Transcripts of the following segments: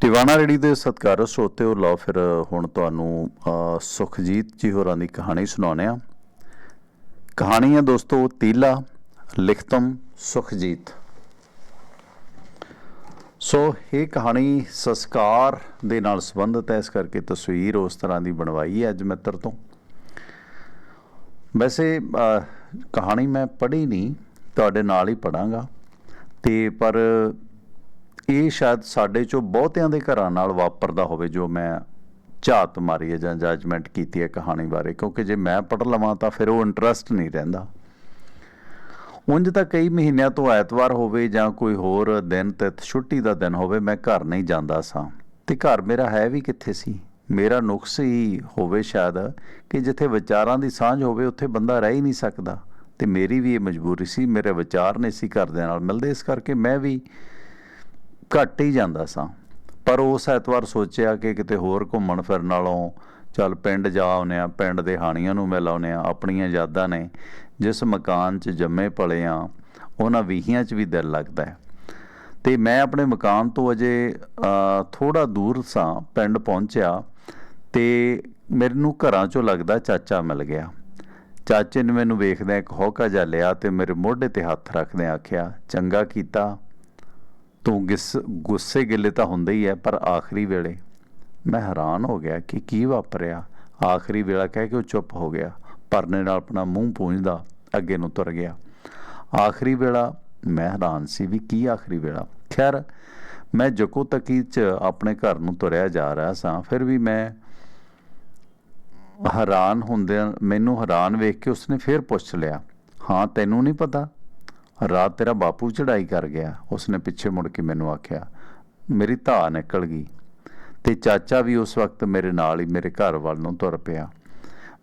ਟਿਵਾਣਾ ਰੇਡੀ ਦੇ ਸਤਿਕਾਰਯੋਗ ਸਰੋਤਿਓ ਲਓ ਫਿਰ ਹੁਣ ਤੁਹਾਨੂੰ ਸੁਖਜੀਤ ਜੀ ਹੋਰਾਂ ਦੀ ਕਹਾਣੀ ਸੁਣਾਉਂਦੇ ਆ ਕਹਾਣੀ ਹੈ ਦੋਸਤੋ, ਤੀਲਾ, ਲਿਖਤਮ, ਸੁਖਜੀਤ। ਸੋ ਇਹ ਕਹਾਣੀ ਸੰਸਕਾਰ ਦੇ ਨਾਲ ਸੰਬੰਧਿਤ ਹੈ। ਇਸ ਕਰਕੇ ਤਸਵੀਰ ਉਸ ਤਰ੍ਹਾਂ ਦੀ ਬਣਵਾਈ ਹੈ ਅੱਜ ਮਿੱਤਰ ਤੋਂ। ਵੈਸੇ ਕਹਾਣੀ ਮੈਂ ਪੜ੍ਹੀ ਨਹੀਂ, ਤੁਹਾਡੇ ਨਾਲ ਹੀ ਪੜਾਂਗਾ ਤੇ ਪਰ ਇਹ ਸ਼ਾਇਦ ਸਾਡੇ ਚੋਂ ਬਹੁਤਿਆਂ ਦੇ ਘਰਾਂ ਨਾਲ ਵਾਪਰਦਾ ਹੋਵੇ ਜੋ ਮੈਂ ਝਾਤ ਮਾਰੀ ਹੈ ਜਾਂ ਜੱਜਮੈਂਟ ਕੀਤੀ ਹੈ ਕਹਾਣੀ ਬਾਰੇ, ਕਿਉਂਕਿ ਜੇ ਮੈਂ ਪੜ੍ਹ ਲਵਾਂ ਤਾਂ ਫਿਰ ਉਹ ਇੰਟਰਸਟ ਨਹੀਂ ਰਹਿੰਦਾ। ਉਂਝ ਤਾਂ ਕਈ ਮਹੀਨਿਆਂ ਤੋਂ ਐਤਵਾਰ ਹੋਵੇ ਜਾਂ ਕੋਈ ਹੋਰ ਦਿਨ ਤੇ ਛੁੱਟੀ ਦਾ ਦਿਨ ਹੋਵੇ, ਮੈਂ ਘਰ ਨਹੀਂ ਜਾਂਦਾ ਸਾਂ। ਤੇ ਘਰ ਮੇਰਾ ਹੈ ਵੀ ਕਿੱਥੇ ਸੀ? ਮੇਰਾ ਨੁਕਸ ਹੀ ਹੋਵੇ ਸ਼ਾਇਦ ਕਿ ਜਿੱਥੇ ਵਿਚਾਰਾਂ ਦੀ ਸਾਂਝ ਹੋਵੇ, ਉੱਥੇ ਬੰਦਾ ਰਹਿ ਹੀ ਨਹੀਂ ਸਕਦਾ। ਤੇ ਮੇਰੀ ਵੀ ਇਹ ਮਜਬੂਰੀ ਸੀ, ਮੇਰੇ ਵਿਚਾਰ ਨਹੀਂ ਸੀ ਘਰ ਦੇ ਨਾਲ ਮਿਲਦੇ, ਇਸ ਕਰਕੇ ਮੈਂ ਵੀ ਘੱਟ ਹੀ ਜਾਂਦਾ ਸਾਂ। ਪਰ ਉਸ ਐਤਵਾਰ ਸੋਚਿਆ ਕਿ ਕਿਤੇ ਹੋਰ ਘੁੰਮਣ ਫਿਰਨ ਨਾਲੋਂ ਚੱਲ ਪਿੰਡ ਜਾ ਆਉਨੇ ਆ ਪਿੰਡ ਦੇ ਹਾਣੀਆਂ ਨੂੰ ਮਿਲ ਆਉਨੇ ਆ ਆਪਣੀਆਂ ਯਾਦਾਂ ਨੇ, ਜਿਸ ਮਕਾਨ 'ਚ ਜੰਮੇ ਪਲੇ ਆ ਉਹਨਾਂ ਵੀਹੀਆਂ 'ਚ ਵੀ ਦਿਲ ਲੱਗਦਾ ਹੈ। ਤੇ ਮੈਂ ਆਪਣੇ ਮਕਾਨ ਤੋਂ ਅਜੇ ਥੋੜਾ ਦੂਰ ਸਾਂ, ਪਿੰਡ ਪਹੁੰਚਿਆ ਤੇ ਮੈਨੂੰ ਘਰਾਂ 'ਚੋਂ ਲੱਗਦਾ ਚਾਚਾ ਮਿਲ ਗਿਆ। ਚਾਚੇ ਨੇ ਮੈਨੂੰ ਵੇਖਦਿਆਂ ਇੱਕ ਹੌਕਾ ਜਿਹਾ ਲਿਆ ਤੇ ਮੇਰੇ ਮੋਢੇ ਤੇ ਹੱਥ ਰੱਖਦਿਆਂ ਆਖਿਆ, ਚੰਗਾ ਕੀਤਾ ਤੂੰ ਗਿਸ, ਗੁੱਸੇ ਗਿੱਲੇ ਤਾਂ ਹੁੰਦਾ ਹੀ ਹੈ, ਪਰ ਆਖਰੀ ਵੇਲੇ ਮੈਂ ਹੈਰਾਨ ਹੋ ਗਿਆ ਕਿ ਕੀ ਵਾਪਰਿਆ। ਆਖਰੀ ਵੇਲਾ ਕਹਿ ਕੇ ਉਹ ਚੁੱਪ ਹੋ ਗਿਆ, ਪਰਨੇ ਨਾਲ ਆਪਣਾ ਮੂੰਹ ਪੂੰਝਦਾ ਅੱਗੇ ਨੂੰ ਤੁਰ ਗਿਆ। ਆਖਰੀ ਵੇਲਾ ਮੈਂ ਹੈਰਾਨ ਸੀ ਵੀ ਕੀ ਆਖਰੀ ਵੇਲਾ। ਖੈਰ, ਮੈਂ ਜਕੋ ਤੱਕੀ ਚ ਆਪਣੇ ਘਰ ਨੂੰ ਤੁਰਿਆ ਜਾ ਰਿਹਾ ਸਾਂ, ਫਿਰ ਵੀ ਮੈਂ ਹੈਰਾਨ ਹੁੰਦਿਆਂ, ਮੈਨੂੰ ਹੈਰਾਨ ਵੇਖ ਕੇ ਉਸਨੇ ਫਿਰ ਪੁੱਛ ਲਿਆ, ਹਾਂ, ਤੈਨੂੰ ਨਹੀਂ ਪਤਾ? ਰਾਤ ਤੇਰਾ ਬਾਪੂ ਚੜਾਈ ਕਰ ਗਿਆ। ਉਸਨੇ ਪਿੱਛੇ ਮੁੜ ਕੇ ਮੈਨੂੰ ਆਖਿਆ, ਮੇਰੀ ਧਾ ਨਿਕਲ ਗਈ ਤੇ ਚਾਚਾ ਵੀ ਉਸ ਵਕਤ ਮੇਰੇ ਨਾਲ ਹੀ ਮੇਰੇ ਘਰ ਵੱਲ ਨੂੰ ਤੁਰ ਪਿਆ।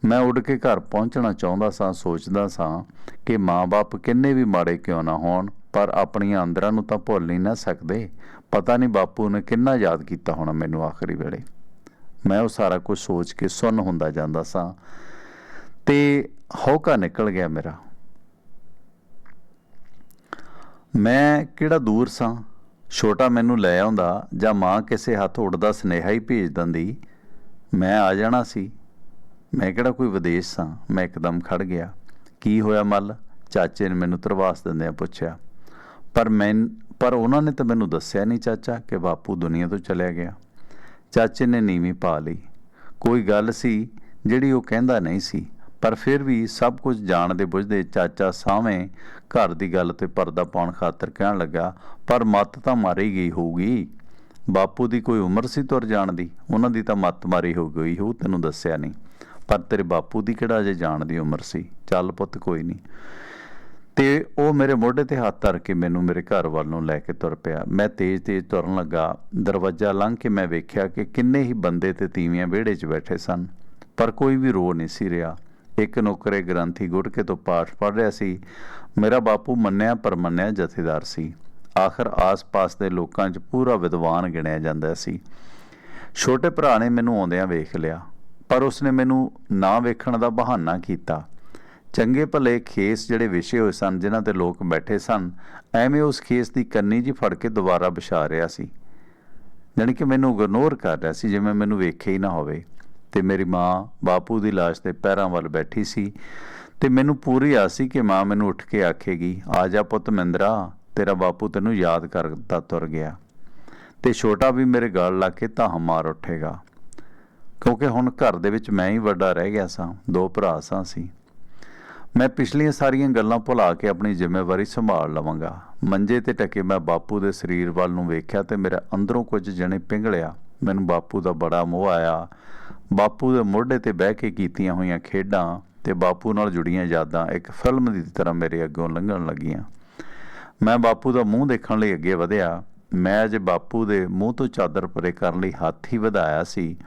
ਮੈਂ ਉੱਡ ਕੇ ਘਰ ਪਹੁੰਚਣਾ ਚਾਹੁੰਦਾ ਸਾਂ, ਸੋਚਦਾ ਸਾਂ ਕਿ ਮਾਂ-ਬਾਪ ਕਿੰਨੇ ਵੀ ਮਾੜੇ ਕਿਉਂ ਨਾ ਹੋਣ, ਪਰ ਆਪਣੀਆਂ ਅੰਦਰਾਂ ਨੂੰ ਤਾਂ ਭੁੱਲ ਨਹੀਂ ਨਾ ਸਕਦੇ। ਪਤਾ ਨਹੀਂ ਬਾਪੂ ਨੇ ਕਿੰਨਾ ਯਾਦ ਕੀਤਾ ਹੋਣਾ ਮੈਨੂੰ ਆਖਰੀ ਵੇਲੇ। ਮੈਂ ਉਹ ਸਾਰਾ ਕੁਝ ਸੋਚ ਕੇ ਸੁੰਨ ਹੁੰਦਾ ਜਾਂਦਾ ਸਾਂ ਤੇ ਹੌਕਾ ਨਿਕਲ ਗਿਆ ਮੇਰਾ। ਮੈਂ ਕਿਹੜਾ ਦੂਰ ਸਾਂ? ਛੋਟਾ ਮੈਨੂੰ ਲੈ ਆਉਂਦਾ ਜਾਂ ਮਾਂ ਕਿਸੇ ਹੱਥ ਉੱਡਦਾ ਸੁਨੇਹਾ ਹੀ ਭੇਜ ਦਿੰਦੀ? ਮੈਂ ਆ ਜਾਣਾ ਸੀ। ਮੈਂ ਕਿਹੜਾ ਕੋਈ ਵਿਦੇਸ਼ ਸਾਂ? ਮੈਂ ਇੱਕਦਮ ਖੜ ਗਿਆ। ਕੀ ਹੋਇਆ ਮੱਲ? ਚਾਚੇ ਨੇ ਮੈਨੂੰ ਤਰਵਾਸ ਦਿੰਦਿਆਂ ਪੁੱਛਿਆ। ਪਰ ਮੈਂ ਪਰ ਉਹਨਾਂ ਨੇ ਤਾਂ ਮੈਨੂੰ ਦੱਸਿਆ ਨਹੀਂ ਚਾਚਾ ਕਿ ਬਾਪੂ ਦੁਨੀਆ ਤੋਂ ਚਲਿਆ ਗਿਆ। ਚਾਚੇ ਨੇ ਨੀਵੀਂ ਪਾ ਲਈ। ਕੋਈ ਗੱਲ ਸੀ ਜਿਹੜੀ ਉਹ ਕਹਿੰਦਾ ਨਹੀਂ ਸੀ, ਪਰ ਫਿਰ ਵੀ ਸਭ ਕੁਝ ਜਾਣਦੇ ਬੁੱਝਦੇ ਚਾਚਾ ਸਾਵੇਂ ਘਰ ਦੀ ਗੱਲ ਤੇ ਪਰਦਾ ਪਾਉਣ ਖਾਤਰ ਕਹਿਣ ਲੱਗਾ, ਪਰ ਮੱਤ ਤਾਂ ਮਾਰੀ ਗਈ ਹੋਊਗੀ। ਬਾਪੂ ਦੀ ਕੋਈ ਉਮਰ ਸੀ ਤੁਰ ਜਾਣ ਦੀ? ਉਹਨਾਂ ਦੀ ਤਾਂ ਮੱਤ ਮਾਰੀ ਹੋ ਗਈ ਹੋ ਤੈਨੂੰ ਦੱਸਿਆ ਨਹੀਂ। ਪਰ ਤੇਰੇ ਬਾਪੂ ਦੀ ਕਿਹੜਾ ਅਜੇ ਜਾਣ ਦੀ ਉਮਰ ਸੀ? ਚੱਲ ਪੁੱਤ, ਕੋਈ ਨਹੀਂ। ਤੇ ਉਹ ਮੇਰੇ ਮੋਢੇ ਤੇ ਹੱਥ ਧਰ ਕੇ ਮੈਨੂੰ ਮੇਰੇ ਘਰ ਵੱਲ ਨੂੰ ਲੈ ਕੇ ਤੁਰ ਪਿਆ। ਮੈਂ ਤੇਜ਼-ਤੇਜ਼ ਤੁਰਨ ਲੱਗਾ। ਦਰਵਾਜ਼ਾ ਲੰਘ ਕੇ ਮੈਂ ਵੇਖਿਆ ਕਿ ਕਿੰਨੇ ਹੀ ਬੰਦੇ ਤੇ ਤੀਵੀਆਂ ਵਿਹੜੇ 'ਚ ਬੈਠੇ ਸਨ। ਪਰ ਕੋਈ ਵੀ ਰੋ ਨਹੀਂ ਸੀ ਰਿਹਾ। ਇੱਕ ਨੌਕਰੇ ਗ੍ਰੰਥੀ ਗੁਟਕੇ ਤੋਂ ਪਾਠ ਪੜ੍ਹ ਰਿਹਾ ਸੀ। ਮੇਰਾ ਬਾਪੂ ਮੰਨਿਆ ਪਰ ਮੰਨਿਆ ਜਥੇਦਾਰ ਸੀ। ਆਖਰ ਆਸ-ਪਾਸ ਦੇ ਲੋਕਾਂ 'ਚ ਪੂਰਾ ਵਿਦਵਾਨ ਗਿਣਿਆ ਜਾਂਦਾ ਸੀ। ਛੋਟੇ ਭਰਾ ਨੇ ਮੈਨੂੰ ਆਉਂਦਿਆਂ ਵੇਖ ਲਿਆ, ਪਰ ਉਸਨੇ ਮੈਨੂੰ ਨਾ ਵੇਖਣ ਦਾ ਬਹਾਨਾ ਕੀਤਾ। ਚੰਗੇ ਭਲੇ ਖੇਸ ਜਿਹੜੇ ਵਿਛੇ ਹੋਏ ਸਨ, ਜਿਨ੍ਹਾਂ ਤੇ ਲੋਕ ਬੈਠੇ ਸਨ, ਐਵੇਂ ਉਸ ਖੇਸ ਦੀ ਕੰਨੀ ਜੀ ਫੜ ਕੇ ਦੁਬਾਰਾ ਵਿਛਾ ਰਿਹਾ ਸੀ। ਜਾਣੀ ਕਿ ਮੈਨੂੰ ਇਗਨੋਰ ਕਰ ਰਿਹਾ ਸੀ, ਜਿਵੇਂ ਮੈਨੂੰ ਵੇਖਿਆ ਹੀ ਨਾ ਹੋਵੇ। ਤੇ ਮੇਰੀ ਮਾਂ ਬਾਪੂ ਦੀ ਲਾਸ਼ ਦੇ ਪੈਰਾਂ ਵੱਲ ਬੈਠੀ ਸੀ ਤੇ ਮੈਨੂੰ ਪੂਰੀ ਆਸ ਸੀ ਕਿ ਮਾਂ ਮੈਨੂੰ ਉੱਠ ਕੇ ਆਖੇਗੀ, ਆ ਜਾ ਪੁੱਤ ਮਿੰਦਰਾ ਤੇਰਾ ਬਾਪੂ ਤੈਨੂੰ ਯਾਦ ਕਰਦਾ ਤੁਰ ਗਿਆ। ਤੇ ਛੋਟਾ ਵੀ ਮੇਰੇ ਗਲ ਲਾ ਕੇ ਧਾਹ ਮਾਰ ਉੱਠੇਗਾ। ਕਿਉਂਕਿ ਹੁਣ ਘਰ ਦੇ ਵਿੱਚ ਮੈਂ ਹੀ ਵੱਡਾ ਰਹਿ ਗਿਆ ਸਾਂ, ਦੋ ਭਰਾ ਸਾਂ ਸੀ ਮੈਂ ਪਿਛਲੀਆਂ ਸਾਰੀਆਂ ਗੱਲਾਂ ਭੁਲਾ ਕੇ ਆਪਣੀ ਜ਼ਿੰਮੇਵਾਰੀ ਸੰਭਾਲ ਲਵਾਂਗਾ। ਮੰਜੇ ਤੇ ਟਕੇ ਮੈਂ ਬਾਪੂ ਦੇ ਸਰੀਰ ਵੱਲ ਨੂੰ ਵੇਖਿਆ ਤੇ ਮੇਰਾ ਅੰਦਰੋਂ ਕੁਝ ਜਣੇ ਪਿੰਗਲਿਆ। ਮੈਨੂੰ ਬਾਪੂ ਦਾ ਬੜਾ ਮੋਹ ਆਇਆ। ਬਾਪੂ ਦੇ ਮੋਢੇ ਤੇ ਬਹਿ ਕੇ ਕੀਤੀਆਂ ਹੋਈਆਂ ਖੇਡਾਂ ਤੇ ਬਾਪੂ ਨਾਲ ਜੁੜੀਆਂ ਯਾਦਾਂ ਇੱਕ ਫਿਲਮ ਦੀ ਤਰ੍ਹਾਂ ਮੇਰੇ ਅੱਗੋਂ ਲੰਘਣ ਲੱਗੀਆਂ। ਮੈਂ ਬਾਪੂ ਦਾ ਮੂੰਹ ਦੇਖਣ ਲਈ ਅੱਗੇ ਵਧਿਆ। ਮੈਂ ਅਜੇ ਬਾਪੂ ਦੇ ਮੂੰਹ ਤੋਂ ਚਾਦਰ ਪਰੇ ਕਰਨ ਲਈ ਹੱਥ ਹੀ ਵਧਾਇਆ ਸੀ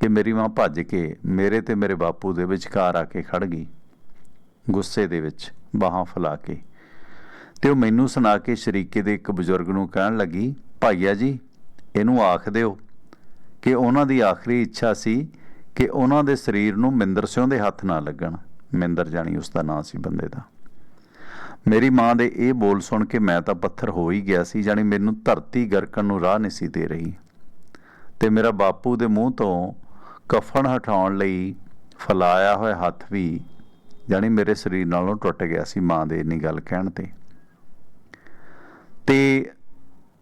ਕਿ ਮੇਰੀ ਮਾਂ ਭੱਜ ਕੇ ਮੇਰੇ ਤੇ ਮੇਰੇ ਬਾਪੂ ਦੇ ਵਿਚਕਾਰ ਆ ਕੇ ਖੜ ਗਈ। ਗੁੱਸੇ ਦੇ ਵਿੱਚ ਬਾਹਾਂ ਫੈਲਾ ਕੇ। ਤੇ ਉਹ ਮੈਨੂੰ ਸੁਣਾ ਕੇ ਸ਼ਰੀਕੇ ਦੇ ਇੱਕ ਬਜ਼ੁਰਗ ਨੂੰ ਕਹਿਣ ਲੱਗੀ, ਭਾਈਆ ਜੀ, ਇਹਨੂੰ ਆਖ ਦਿਓ ਕਿ ਉਹਨਾਂ ਦੀ ਆਖਰੀ ਇੱਛਾ ਸੀ ਕਿ ਉਹਨਾਂ ਦੇ ਸਰੀਰ ਨੂੰ ਮਿੰਦਰ ਸਿਉਂ ਦੇ ਹੱਥ ਨਾ ਲੱਗਣ। ਮਿੰਦਰ ਜਾਣੀ ਉਸ ਦਾ ਨਾਂ ਸੀ ਬੰਦੇ ਦਾ। ਮੇਰੀ ਮਾਂ ਦੇ ਇਹ ਬੋਲ ਸੁਣ ਕੇ ਮੈਂ ਤਾਂ ਪੱਥਰ ਹੋ ਹੀ ਗਿਆ ਸੀ, ਜਾਣੀ ਮੈਨੂੰ ਧਰਤੀ ਗਰਕਣ ਨੂੰ ਰਾਹ ਨਹੀਂ ਸੀ ਦੇ ਰਹੀ। ਤੇ ਮੇਰਾ ਬਾਪੂ ਦੇ ਮੂੰਹ ਤੋਂ ਕਫਨ ਹਟਾਉਣ ਲਈ ਫਲਾਇਆ ਹੋਇਆ ਹੱਥ ਵੀ, ਜਾਣੀ ਮੇਰੇ ਸਰੀਰ ਨਾਲੋਂ ਟੁੱਟ ਗਿਆ ਸੀ ਮਾਂ ਦੇ ਇੰਨੀ ਗੱਲ ਕਹਿਣ ਤੇ। ਤੇ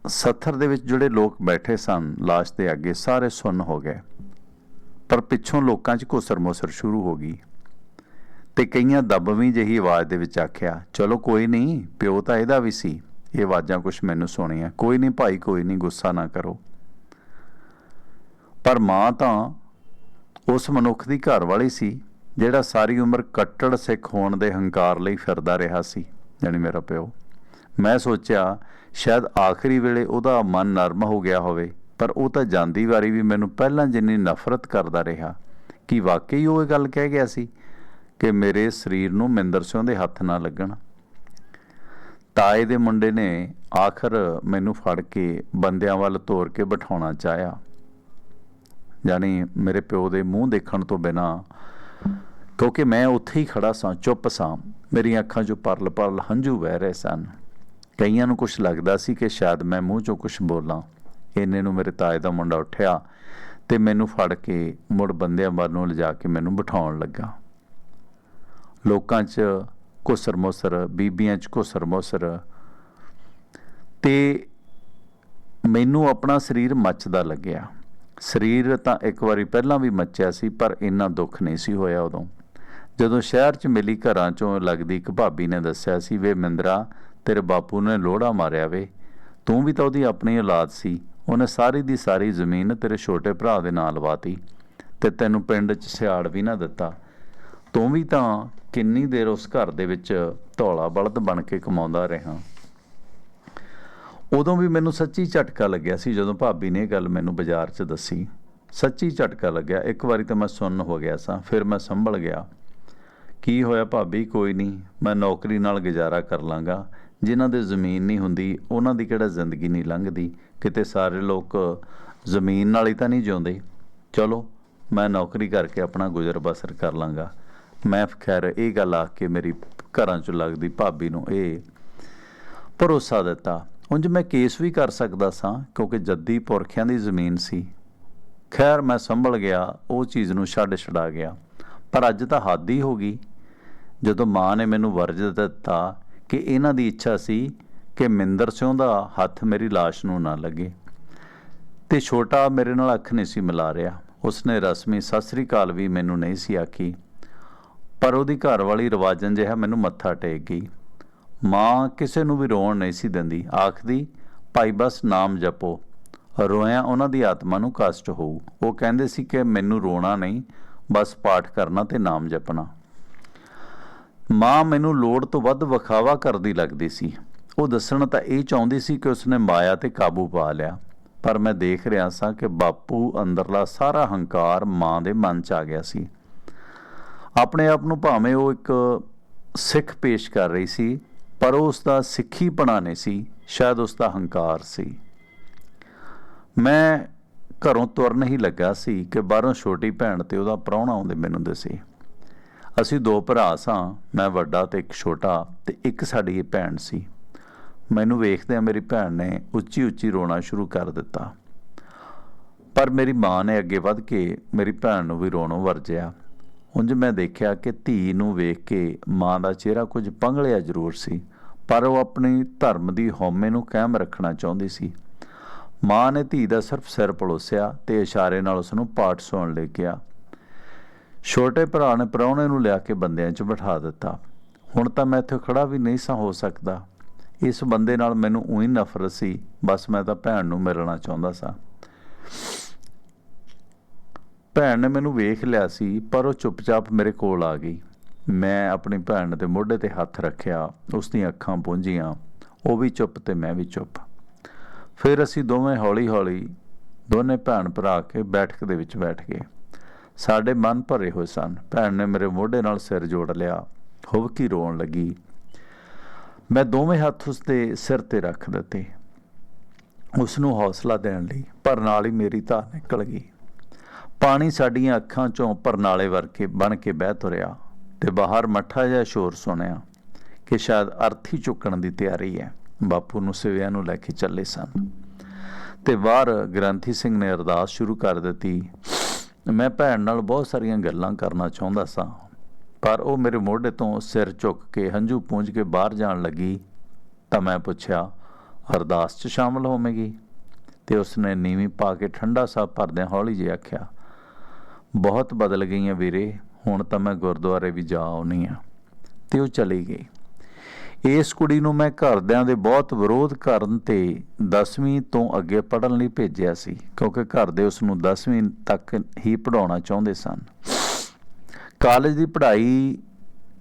ਸੱਥਰ ਦੇ ਵਿੱਚ ਜਿਹੜੇ ਲੋਕ ਬੈਠੇ ਸਨ, ਲਾਸ਼ ਦੇ ਅੱਗੇ ਸਾਰੇ ਸੁੰਨ ਹੋ ਗਏ। ਪਰ ਪਿੱਛੋਂ ਲੋਕਾਂ 'ਚ ਘੁਸਰ ਮੁਸਰ ਸ਼ੁਰੂ ਹੋ ਗਈ ਤੇ ਕਈਆਂ ਦੱਬਵੀਂ ਜਿਹੀ ਆਵਾਜ਼ ਦੇ ਵਿੱਚ ਆਖਿਆ, ਚਲੋ ਕੋਈ ਨਹੀਂ, ਪਿਓ ਤਾਂ ਇਹਦਾ ਵੀ ਸੀ। ਇਹ ਆਵਾਜ਼ਾਂ ਕੁਝ ਮੈਨੂੰ ਸੁਣੀਆਂ। ਕੋਈ ਨਹੀਂ ਭਾਈ, ਕੋਈ ਨਹੀਂ, ਗੁੱਸਾ ਨਾ ਕਰੋ। ਪਰ ਮਾਂ ਤਾਂ ਉਸ ਮਨੁੱਖ ਦੀ ਘਰ ਵਾਲੀ ਸੀ, ਜਿਹੜਾ ਸਾਰੀ ਉਮਰ ਕੱਟੜ ਸਿੱਖ ਹੋਣ ਦੇ ਹੰਕਾਰ ਲਈ ਫਿਰਦਾ ਰਿਹਾ ਸੀ। ਯਾਨੀ ਮੇਰਾ ਪਿਓ। ਮੈਂ ਸੋਚਿਆ ਸ਼ਾਇਦ ਆਖਰੀ ਵੇਲੇ ਉਹਦਾ ਮਨ ਨਰਮ ਹੋ ਗਿਆ ਹੋਵੇ, ਪਰ ਉਹ ਤਾਂ ਜਾਂਦੀ ਵਾਰੀ ਵੀ ਮੈਨੂੰ ਪਹਿਲਾਂ ਜਿੰਨੀ ਨਫ਼ਰਤ ਕਰਦਾ ਰਿਹਾ। ਕਿ ਵਾਕਈ ਉਹ ਇਹ ਗੱਲ ਕਹਿ ਗਿਆ ਸੀ ਕਿ ਮੇਰੇ ਸਰੀਰ ਨੂੰ ਮਿੰਦਰ ਸਿੰਘ ਦੇ ਹੱਥ ਨਾ ਲੱਗਣ? ਤਾਏ ਦੇ ਮੁੰਡੇ ਨੇ ਆਖਰ ਮੈਨੂੰ ਫੜ ਕੇ ਬੰਦਿਆਂ ਵੱਲ ਤੋਰ ਕੇ ਬਿਠਾਉਣਾ ਚਾਹਿਆ। ਯਾਨੀ ਮੇਰੇ ਪਿਓ ਦੇ ਮੂੰਹ ਦੇਖਣ ਤੋਂ ਬਿਨਾ, ਕਿਉਂਕਿ ਮੈਂ ਉੱਥੇ ਹੀ ਖੜਾ ਸਾਂ, ਚੁੱਪ ਸਾਂ। ਮੇਰੀਆਂ ਅੱਖਾਂ 'ਚੋਂ ਪਰਲ ਪਰਲ ਹੰਝੂ ਵਹਿ ਰਹੇ ਸਨ। ਕਈਆਂ ਨੂੰ ਕੁਝ ਲੱਗਦਾ ਸੀ ਕਿ ਸ਼ਾਇਦ ਮੈਂ ਮੂੰਹ 'ਚੋਂ ਕੁਝ ਬੋਲਾਂ। ਇੰਨੇ ਨੂੰ ਮੇਰੇ ਤਾਏ ਦਾ ਮੁੰਡਾ ਉੱਠਿਆ ਤੇ ਮੈਨੂੰ ਫੜ ਕੇ ਮੁੜ ਬੰਦਿਆਂ ਵੱਲ ਨੂੰ ਲਿਜਾ ਕੇ ਮੈਨੂੰ ਬਿਠਾਉਣ ਲੱਗਾ। ਲੋਕਾਂ 'ਚ ਘੁਸਰ ਮੁਸਰ ਬੀਬੀਆਂ 'ਚ ਘੁਸਰ ਮੁਸਰ ਤੇ ਮੈਨੂੰ ਆਪਣਾ ਸਰੀਰ ਮੱਚਦਾ ਲੱਗਿਆ। ਸਰੀਰ ਤਾਂ ਇੱਕ ਵਾਰੀ ਪਹਿਲਾਂ ਵੀ ਮੱਚਿਆ ਸੀ, ਪਰ ਇੰਨਾ ਦੁੱਖ ਨਹੀਂ ਸੀ ਹੋਇਆ ਉਦੋਂ। ਜਦੋਂ ਸ਼ਹਿਰ 'ਚ ਮਿਲੀ ਘਰਾਂ 'ਚੋਂ, ਲੱਗਦੀ ਇੱਕ ਭਾਬੀ ਨੇ ਦੱਸਿਆ ਸੀ, ਵੇ ਮਿੰਦਰਾ ਤੇਰੇ ਬਾਪੂ ਨੇ ਲੋੜਾ ਮਾਰਿਆ ਵੇ। ਤੂੰ ਵੀ ਤਾਂ ਉਹਦੀ ਆਪਣੀ ਔਲਾਦ ਸੀ। ਉਹਨੇ ਸਾਰੀ ਦੀ ਸਾਰੀ ਜ਼ਮੀਨ ਤੇਰੇ ਛੋਟੇ ਭਰਾ ਦੇ ਨਾਂ ਲਵਾਤੀ ਤੇ ਤੈਨੂੰ ਪਿੰਡ 'ਚ ਸਿਆੜ ਵੀ ਨਾ ਦਿੱਤਾ। ਤੂੰ ਵੀ ਤਾਂ ਕਿੰਨੀ ਦੇਰ ਉਸ ਘਰ ਦੇ ਵਿੱਚ ਧੌਲਾ ਬਲਦ ਬਣ ਕੇ ਕਮਾਉਂਦਾ ਰਿਹਾ। ਉਦੋਂ ਵੀ ਮੈਨੂੰ ਸੱਚੀ ਝਟਕਾ ਲੱਗਿਆ ਸੀ ਜਦੋਂ ਭਾਬੀ ਨੇ ਇਹ ਗੱਲ ਮੈਨੂੰ ਬਾਜ਼ਾਰ 'ਚ ਦੱਸੀ। ਸੱਚੀ ਝਟਕਾ ਲੱਗਿਆ। ਇੱਕ ਵਾਰੀ ਤਾਂ ਮੈਂ ਸੁੰਨ ਹੋ ਗਿਆ ਸਾਂ, ਫਿਰ ਮੈਂ ਸੰਭਲ ਗਿਆ। ਕੀ ਹੋਇਆ ਭਾਬੀ? ਕੋਈ ਨਹੀਂ, ਮੈਂ ਨੌਕਰੀ ਨਾਲ ਗੁਜ਼ਾਰਾ ਕਰ ਲਾਂਗਾ। ਜਿਨ੍ਹਾਂ ਦੇ ਜ਼ਮੀਨ ਨਹੀਂ ਹੁੰਦੀ, ਉਹਨਾਂ ਦੀ ਕਿਹੜਾ ਜ਼ਿੰਦਗੀ ਨਹੀਂ ਲੰਘਦੀ? ਕਿਤੇ ਸਾਰੇ ਲੋਕ ਜ਼ਮੀਨ ਨਾਲ ਹੀ ਤਾਂ ਨਹੀਂ ਜਿਉਂਦੇ? ਚਲੋ, ਮੈਂ ਨੌਕਰੀ ਕਰਕੇ ਆਪਣਾ ਗੁਜ਼ਰ ਬਸਰ ਕਰ ਲਾਂਗਾ। ਮੈਂ ਖੈਰ ਇਹ ਗੱਲ ਆ ਕੇ ਮੇਰੀ ਘਰਾਂ 'ਚ ਲੱਗਦੀ ਭਾਬੀ ਨੂੰ ਇਹ ਭਰੋਸਾ ਦਿੱਤਾ। ਉਂਝ ਮੈਂ ਕੇਸ ਵੀ ਕਰ ਸਕਦਾ ਸਾਂ, ਕਿਉਂਕਿ ਜੱਦੀ ਪੁਰਖਿਆਂ ਦੀ ਜ਼ਮੀਨ ਸੀ। ਖੈਰ, ਮੈਂ ਸੰਭਲ ਗਿਆ, ਉਹ ਚੀਜ਼ ਨੂੰ ਛੱਡ ਛਡਾ ਗਿਆ। ਪਰ ਅੱਜ ਤਾਂ ਹੱਦ ਹੀ ਹੋ ਗਈ। ਜਦੋਂ ਮਾਂ ਨੇ ਮੈਨੂੰ ਵਰਜ ਦਿੱਤਾ ਕਿ ਇਹਨਾਂ ਦੀ ਇੱਛਾ ਸੀ ਕਿ ਮਿੰਦਰ ਸਿੰਘ ਦਾ ਹੱਥ ਮੇਰੀ লাশ ਨੂੰ ਨਾ ਲੱਗੇ। ਤੇ ਛੋਟਾ ਮੇਰੇ ਨਾਲ ਅੱਖ ਨਹੀਂ ਸੀ ਮਿਲਾ ਰਿਹਾ। ਉਸਨੇ ਰਸਮੀ, ਸਤਿ ਸ੍ਰੀ ਅਕਾਲ ਵੀ ਮੈਨੂੰ ਨਹੀਂ ਸੀ ਆਖੀ। ਪਰ ਉਹਦੀ ਘਰ ਵਾਲੀ ਰਵਾਜਨ ਜਿਹਾ ਮੈਨੂੰ ਮੱਥਾ ਟੇਕ ਗਈ। ਮਾਂ ਕਿਸੇ ਨੂੰ ਵੀ ਰੋਣ ਨਹੀਂ ਸੀ ਦਿੰਦੀ। ਆਖਦੀ, ਭਾਈ ਬਸ ਨਾਮ ਜਪੋ। ਰੋਇਆ ਉਹਨਾਂ ਦੀ ਆਤਮਾ ਨੂੰ ਕਸ਼ਟ ਹੋਊ। ਉਹ ਕਹਿੰਦੇ ਸੀ ਕਿ ਮੈਨੂੰ ਰੋਣਾ ਨਹੀਂ, ਬਸ ਪਾਠ ਕਰਨਾ ਤੇ ਨਾਮ ਜਪਣਾ। ਮਾਂ ਮੈਨੂੰ ਲੋੜ ਤੋਂ ਵੱਧ ਵਿਖਾਵਾ ਕਰਦੀ ਲੱਗਦੀ ਸੀ। ਉਹ ਦੱਸਣ ਤਾਂ ਇਹ ਚਾਹੁੰਦੀ ਸੀ ਕਿ ਉਸਨੇ ਮਾਇਆ ਤੇ ਕਾਬੂ ਪਾ ਲਿਆ। ਪਰ ਮੈਂ ਦੇਖ ਰਿਹਾ ਸਾਂ ਕਿ ਬਾਪੂ ਅੰਦਰਲਾ ਸਾਰਾ ਹੰਕਾਰ ਮਾਂ ਦੇ ਮਨ 'ਚ ਆ ਗਿਆ ਸੀ। ਆਪਣੇ ਆਪ ਨੂੰ ਭਾਵੇਂ ਉਹ ਇੱਕ ਸਿੱਖ ਪੇਸ਼ ਕਰ ਰਹੀ ਸੀ, ਪਰ ਉਹ ਉਸ ਦਾ ਸਿੱਖੀਪਣਾ ਨਹੀਂ ਸੀ, ਸ਼ਾਇਦ ਉਸ ਦਾ ਹੰਕਾਰ ਸੀ। ਮੈਂ ਘਰੋਂ ਤੁਰਨ ਹੀ ਲੱਗਾ ਸੀ ਕਿ ਬਾਹਰੋਂ ਛੋਟੀ ਭੈਣ ਤੇ ਉਹਦਾ ਪ੍ਰਾਹੁਣਾ ਆਉਂਦੇ ਮੈਨੂੰ ਦਿਸੇ ਅਸੀਂ ਦੋ ਭਰਾ ਸਾਂ, ਮੈਂ ਵੱਡਾ ਤੇ ਇੱਕ ਛੋਟਾ ਤੇ ਇੱਕ ਸਾਡੀ ਭੈਣ ਸੀ। ਮੈਨੂੰ ਵੇਖਦਿਆਂ ਮੇਰੀ ਭੈਣ ਨੇ ਉੱਚੀ ਉੱਚੀ ਰੋਣਾ ਸ਼ੁਰੂ ਕਰ ਦਿੱਤਾ। ਪਰ ਮੇਰੀ ਮਾਂ ਨੇ ਅੱਗੇ ਵੱਧ ਕੇ ਮੇਰੀ ਭੈਣ ਨੂੰ ਵੀ ਰੋਣੋਂ ਵਰਜਿਆ। ਉਂਝ ਮੈਂ ਦੇਖਿਆ ਕਿ ਧੀ ਨੂੰ ਵੇਖ ਕੇ ਮਾਂ ਦਾ ਚਿਹਰਾ ਕੁਝ ਪੰਗਲਿਆ ਜ਼ਰੂਰ ਸੀ, ਪਰ ਉਹ ਆਪਣੀ ਧਰਮ ਦੀ ਹਉਮੈ ਨੂੰ ਕਾਇਮ ਰੱਖਣਾ ਚਾਹੁੰਦੀ ਸੀ। ਮਾਂ ਨੇ ਧੀ ਦਾ ਸਿਰਫ ਸਿਰ ਪਲੋਸਿਆ ਤੇ ਇਸ਼ਾਰੇ ਨਾਲ ਉਸ ਨੂੰ ਪਾਠ ਸੁਣਨ ਲਈ ਕਿਹਾ। ਛੋਟੇ ਭਰਾ ਨੇ ਪ੍ਰਾਹੁਣੇ ਨੂੰ ਲਿਆ ਕੇ ਬੰਦਿਆਂ 'ਚ ਬਿਠਾ ਦਿੱਤਾ। ਹੁਣ ਤਾਂ ਮੈਂ ਇੱਥੇ ਖੜਾ ਵੀ ਨਹੀਂ ਸਾਂ, ਹੋ ਸਕਦਾ। ਇਸ ਬੰਦੇ ਨਾਲ ਮੈਨੂੰ ਉਹੀ ਨਫ਼ਰਤ ਸੀ, ਬਸ ਮੈਂ ਤਾਂ ਭੈਣ ਨੂੰ ਮਿਲਣਾ ਚਾਹੁੰਦਾ ਸਾਂ। ਭੈਣ ਨੇ ਮੈਨੂੰ ਵੇਖ ਲਿਆ ਸੀ, ਪਰ ਉਹ ਚੁੱਪਚਾਪ ਮੇਰੇ ਕੋਲ ਆ ਗਈ। ਮੈਂ ਆਪਣੀ ਭੈਣ ਦੇ ਮੋਢੇ ਤੇ ਹੱਥ ਰੱਖਿਆ ਉਸ ਦੀਆਂ ਅੱਖਾਂ ਪੁੰਝੀਆਂ, ਉਹ ਵੀ ਚੁੱਪ ਤੇ ਮੈਂ ਵੀ ਚੁੱਪ। ਫਿਰ ਅਸੀਂ ਦੋਵੇਂ ਹੌਲੀ-ਹੌਲੀ ਦੋਨੇ ਭੈਣ ਭਰਾ ਕੇ ਬੈਠਕ ਦੇ ਵਿੱਚ ਬੈਠ ਗਏ। ਸਾਡੇ ਮਨ ਭਰੇ ਹੋਏ ਸਨ। ਭੈਣ ਨੇ ਮੇਰੇ ਮੋਢੇ ਨਾਲ ਸਿਰ ਜੋੜ ਲਿਆ। ਹੁਬਕੀ ਰੋਣ ਲੱਗੀ। ਮੈਂ ਦੋਵੇਂ ਹੱਥ ਉਸ ਦੇ ਸਿਰ ਤੇ ਰੱਖ ਦਿੱਤੇ। ਉਸ ਨੂੰ ਹੌਸਲਾ ਦੇਣ ਲਈ ਪਰ ਨਾਲ ਹੀ ਮੇਰੀ ਧਾਰ ਨਿਕਲ ਗਈ। ਪਾਣੀ ਸਾਡੀਆਂ ਅੱਖਾਂ ਚੋਂ ਪਰਨਾਲੇ ਵਰਕੇ ਬਣ ਕੇ ਬਹਿ ਤੁਰਿਆ ਤੇ ਬਾਹਰ ਮੱਠਾ ਜਿਹਾ ਸ਼ੋਰ ਸੁਣਿਆ ਕਿ ਸ਼ਾਇਦ ਅਰਥੀ ਚੁੱਕਣ ਦੀ ਤਿਆਰੀ ਹੈ। ਬਾਪੂ ਨੂੰ ਸਿਵਿਆਂ ਨੂੰ ਲੈ ਕੇ ਚੱਲੇ ਸਨ। ਤੇ ਬਾਹਰ ਗ੍ਰੰਥੀ ਸਿੰਘ ਨੇ ਅਰਦਾਸ ਸ਼ੁਰੂ ਕਰ ਦਿੱਤੀ ਮੈਂ ਭੈਣ ਨਾਲ ਬਹੁਤ ਸਾਰੀਆਂ ਗੱਲਾਂ ਕਰਨਾ ਚਾਹੁੰਦਾ ਸਾਂ, ਪਰ ਉਹ ਮੇਰੇ ਮੋਢੇ ਤੋਂ ਸਿਰ ਝੁੱਕ ਕੇ ਹੰਝੂ ਪੂੰਝ ਕੇ ਬਾਹਰ ਜਾਣ ਲੱਗੀ ਤਾਂ ਮੈਂ ਪੁੱਛਿਆ, ਅਰਦਾਸ 'ਚ ਸ਼ਾਮਲ ਹੋਵੇਂਗੀ? ਤੇ ਉਸਨੇ ਨੀਵੀਂ ਪਾ ਕੇ ਠੰਡਾ ਸਾਹ ਭਰਦਿਆਂ ਹੌਲੀ ਜਿਹਾ ਆਖਿਆ, ਬਹੁਤ ਬਦਲ ਗਈਆਂ ਵੀਰੇ, ਹੁਣ ਤਾਂ ਮੈਂ ਗੁਰਦੁਆਰੇ ਵੀ ਜਾ ਆਉਣੀ ਆ ਤੇ ਉਹ ਚਲੀ ਗਈ। ਇਸ ਕੁੜੀ ਨੂੰ ਮੈਂ ਘਰਦਿਆਂ ਦੇ ਬਹੁਤ ਵਿਰੋਧ ਕਰਨ ਤੇ 10ਵੀਂ ਤੋਂ ਅੱਗੇ ਪੜ੍ਹਨ ਲਈ ਭੇਜਿਆ ਸੀ, ਕਿਉਂਕਿ ਘਰ ਦੇ ਉਸ ਨੂੰ 10ਵੀਂ ਤੱਕ ਹੀ ਪੜਾਉਣਾ ਚਾਹੁੰਦੇ ਸਨ। ਕਾਲਜ ਦੀ ਪੜ੍ਹਾਈ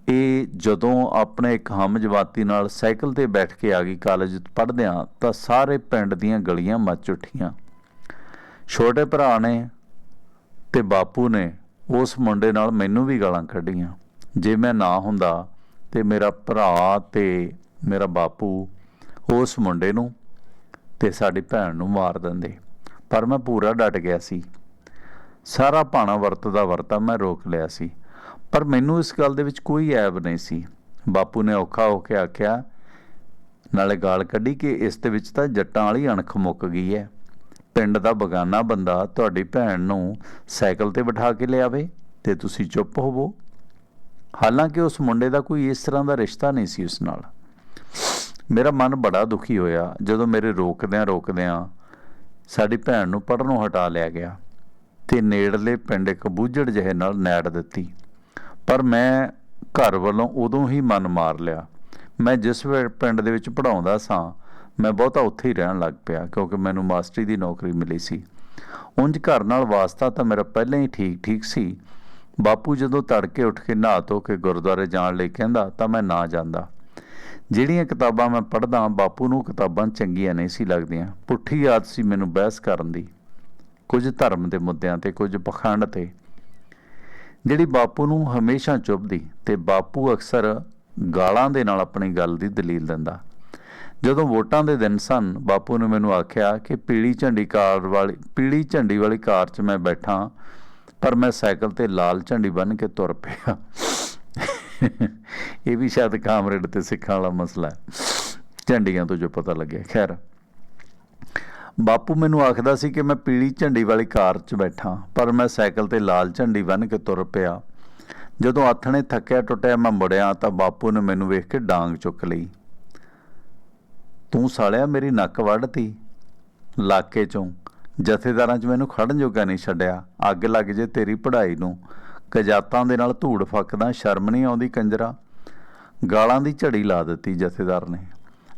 ਇਹ ਜਦੋਂ ਆਪਣੇ ਇੱਕ ਹਮਜਵਾਤੀ ਨਾਲ ਸਾਈਕਲ ਤੇ ਬੈਠ ਕੇ ਆ ਗਈ ਕਾਲਜ ਪੜ੍ਹਦਿਆਂ, ਤਾਂ ਸਾਰੇ ਪਿੰਡ ਦੀਆਂ ਗਲੀਆਂ ਮੱਚ ਉੱਠੀਆਂ। ਛੋਟੇ ਭਰਾ ਨੇ ਤੇ ਬਾਪੂ ਨੇ ਉਸ ਮੁੰਡੇ ਨਾਲ ਮੈਨੂੰ ਵੀ ਗਾਲਾਂ ਕੱਢੀਆਂ। ਜੇ ਮੈਂ ਨਾ ਹੁੰਦਾ ਤੇ ਮੇਰਾ ਭਰਾ ਤੇ ਮੇਰਾ ਬਾਪੂ ਉਸ ਮੁੰਡੇ ਨੂੰ ਤੇ ਸਾਡੀ ਭੈਣ ਨੂੰ ਮਾਰ ਦਿੰਦੇ। ਪਰ ਮੈਂ ਪੂਰਾ ਡਟ ਗਿਆ ਸੀ। ਸਾਰਾ ਭਾਣਾ ਵਰਤਦਾ ਵਰਤਾ ਮੈਂ ਰੋਕ ਲਿਆ ਸੀ। ਪਰ ਮੈਨੂੰ ਇਸ ਗੱਲ ਦੇ ਵਿੱਚ ਕੋਈ ਐਬ ਨਹੀਂ ਸੀ। ਬਾਪੂ ਨੇ ਔਖਾ ਹੋ ਕੇ ਆਖਿਆ, ਨਾਲੇ ਗਾਲ ਕੱਢੀ ਕਿ ਇਸ ਦੇ ਵਿੱਚ ਤਾਂ ਜੱਟਾਂ ਵਾਲੀ ਅਣਖ ਮੁੱਕ ਗਈ ਹੈ ਪਿੰਡ ਦਾ ਬਗਾਨਾ ਬੰਦਾ ਤੁਹਾਡੀ ਭੈਣ ਨੂੰ ਸਾਈਕਲ ਤੇ ਬਿਠਾ ਕੇ ਲਿਆਵੇ ਤੇ ਤੁਸੀਂ ਚੁੱਪ ਹੋਵੋ। ਹਾਲਾਂਕਿ ਉਸ ਮੁੰਡੇ ਦਾ ਕੋਈ ਇਸ ਤਰ੍ਹਾਂ ਦਾ ਰਿਸ਼ਤਾ ਨਹੀਂ ਸੀ ਉਸ ਨਾਲ। ਮੇਰਾ ਮਨ ਬੜਾ ਦੁਖੀ ਹੋਇਆ। ਜਦੋਂ ਮੇਰੇ ਰੋਕਦਿਆਂ ਰੋਕਦਿਆਂ ਸਾਡੀ ਭੈਣ ਨੂੰ ਪੜਨੋਂ ਹਟਾ ਲਿਆ ਗਿਆ ਤੇ ਨੇੜਲੇ ਪਿੰਡ ਇੱਕ ਬੂਝੜ ਜਿਹੇ ਨਾਲ ਨੈੜ ਦਿੱਤੀ। ਪਰ ਮੈਂ ਘਰ ਵੱਲੋਂ ਉਦੋਂ ਹੀ ਮਨ ਮਾਰ ਲਿਆ। ਮੈਂ ਜਿਸ ਪਿੰਡ ਦੇ ਵਿੱਚ ਪੜਾਉਂਦਾ ਸਾਂ, ਮੈਂ ਬਹੁਤਾ ਉੱਥੇ ਹੀ ਰਹਿਣ ਲੱਗ ਪਿਆ ਕਿਉਂਕਿ ਮੈਨੂੰ ਮਾਸਟਰੀ ਦੀ ਨੌਕਰੀ ਮਿਲੀ ਸੀ। ਉਂਝ ਘਰ ਨਾਲ ਵਾਸਤਾ ਤਾਂ ਮੇਰਾ ਪਹਿਲਾਂ ਹੀ ਠੀਕ ਠੀਕ ਸੀ। ਬਾਪੂ ਜਦੋਂ ਤੜਕੇ ਉੱਠ ਕੇ ਨਹਾ ਧੋ ਕੇ ਗੁਰਦੁਆਰੇ ਜਾਣ ਲਈ ਕਹਿੰਦਾ, ਤਾਂ ਮੈਂ ਨਾ ਜਾਂਦਾ। ਜਿਹੜੀਆਂ ਕਿਤਾਬਾਂ ਮੈਂ ਪੜ੍ਹਦਾ, ਬਾਪੂ ਨੂੰ ਕਿਤਾਬਾਂ ਚੰਗੀਆਂ ਨਹੀਂ ਸੀ ਲੱਗਦੀਆਂ। ਪੁੱਠੀ ਆਦਤ ਸੀ ਮੈਨੂੰ ਬਹਿਸ ਕਰਨ ਦੀ। ਕੁਝ ਧਰਮ ਦੇ ਮੁੱਦਿਆਂ ਤੇ, ਕੁਝ ਪਖੰਡ ਤੇ। ਜਿਹੜੀ ਬਾਪੂ ਨੂੰ ਹਮੇਸ਼ਾ ਚੁੱਭਦੀ ਤੇ ਬਾਪੂ ਅਕਸਰ ਗਾਲਾਂ ਦੇ ਨਾਲ ਆਪਣੀ ਗੱਲ ਦੀ ਦਲੀਲ ਦਿੰਦਾ। ਜਦੋਂ ਵੋਟਾਂ ਦੇ ਦਿਨ ਸਨ, ਬਾਪੂ ਨੇ ਮੈਨੂੰ ਆਖਿਆ ਕਿ ਪੀਲੀ ਝੰਡੀ ਕਾਰ ਵਾਲੀ, ਪੀਲੀ ਝੰਡੀ ਵਾਲੀ ਕਾਰ 'ਚ ਮੈਂ ਬੈਠਾ ਪਰ ਮੈਂ ਸਾਈਕਲ ਤੇ ਲਾਲ ਝੰਡੀ ਬੰਨ ਕੇ ਤੁਰ ਪਿਆ। ਇਹ ਵੀ ਸ਼ਾਇਦ ਕਾਮਰੇਡ ਤੇ ਸਿੱਖਾਂ ਵਾਲਾ ਮਸਲਾ ਹੈ। ਝੰਡੀਆਂ ਤੋਂ ਜੋ ਪਤਾ ਲੱਗਿਆ। ਖੈਰ, ਬਾਪੂ ਮੈਨੂੰ ਆਖਦਾ ਸੀ ਕਿ ਮੈਂ ਪੀਲੀ ਝੰਡੀ ਵਾਲੀ ਕਾਰ 'ਚ ਬੈਠਾ, ਪਰ ਮੈਂ ਸਾਈਕਲ ਤੇ ਲਾਲ ਝੰਡੀ ਬੰਨ ਕੇ ਤੁਰ ਪਿਆ। ਜਦੋਂ ਆਥਣੇ ਥੱਕਿਆ ਟੁੱਟਿਆ ਮੈਂ ਮੁੜਿਆ ਤਾਂ ਬਾਪੂ ਨੇ ਮੈਨੂੰ ਵੇਖ ਕੇ ਡਾਂਗ ਚੁੱਕ ਲਈ। ਤੂੰ ਸਾਲਿਆ ਮੇਰੀ ਨੱਕ ਵੱਢਤੀ, ਲਾਕੇ ਚੋਂ। ਜਥੇਦਾਰਾਂ 'ਚ ਮੈਨੂੰ ਖੜਨ ਜੋਗਾ ਨਹੀਂ ਛੱਡਿਆ। ਅੱਗ ਲੱਗ ਜੇ ਤੇਰੀ ਪੜ੍ਹਾਈ ਨੂੰ। ਕਜਾਤਾਂ ਦੇ ਨਾਲ ਧੂੜ ਫੱਕਦਾ, ਸ਼ਰਮ ਨਹੀਂ ਆਉਂਦੀ ਕੰਜਰਾ। ਗਾਲਾਂ ਦੀ ਝੜੀ ਲਾ ਦਿੱਤੀ ਜਥੇਦਾਰ ਨੇ।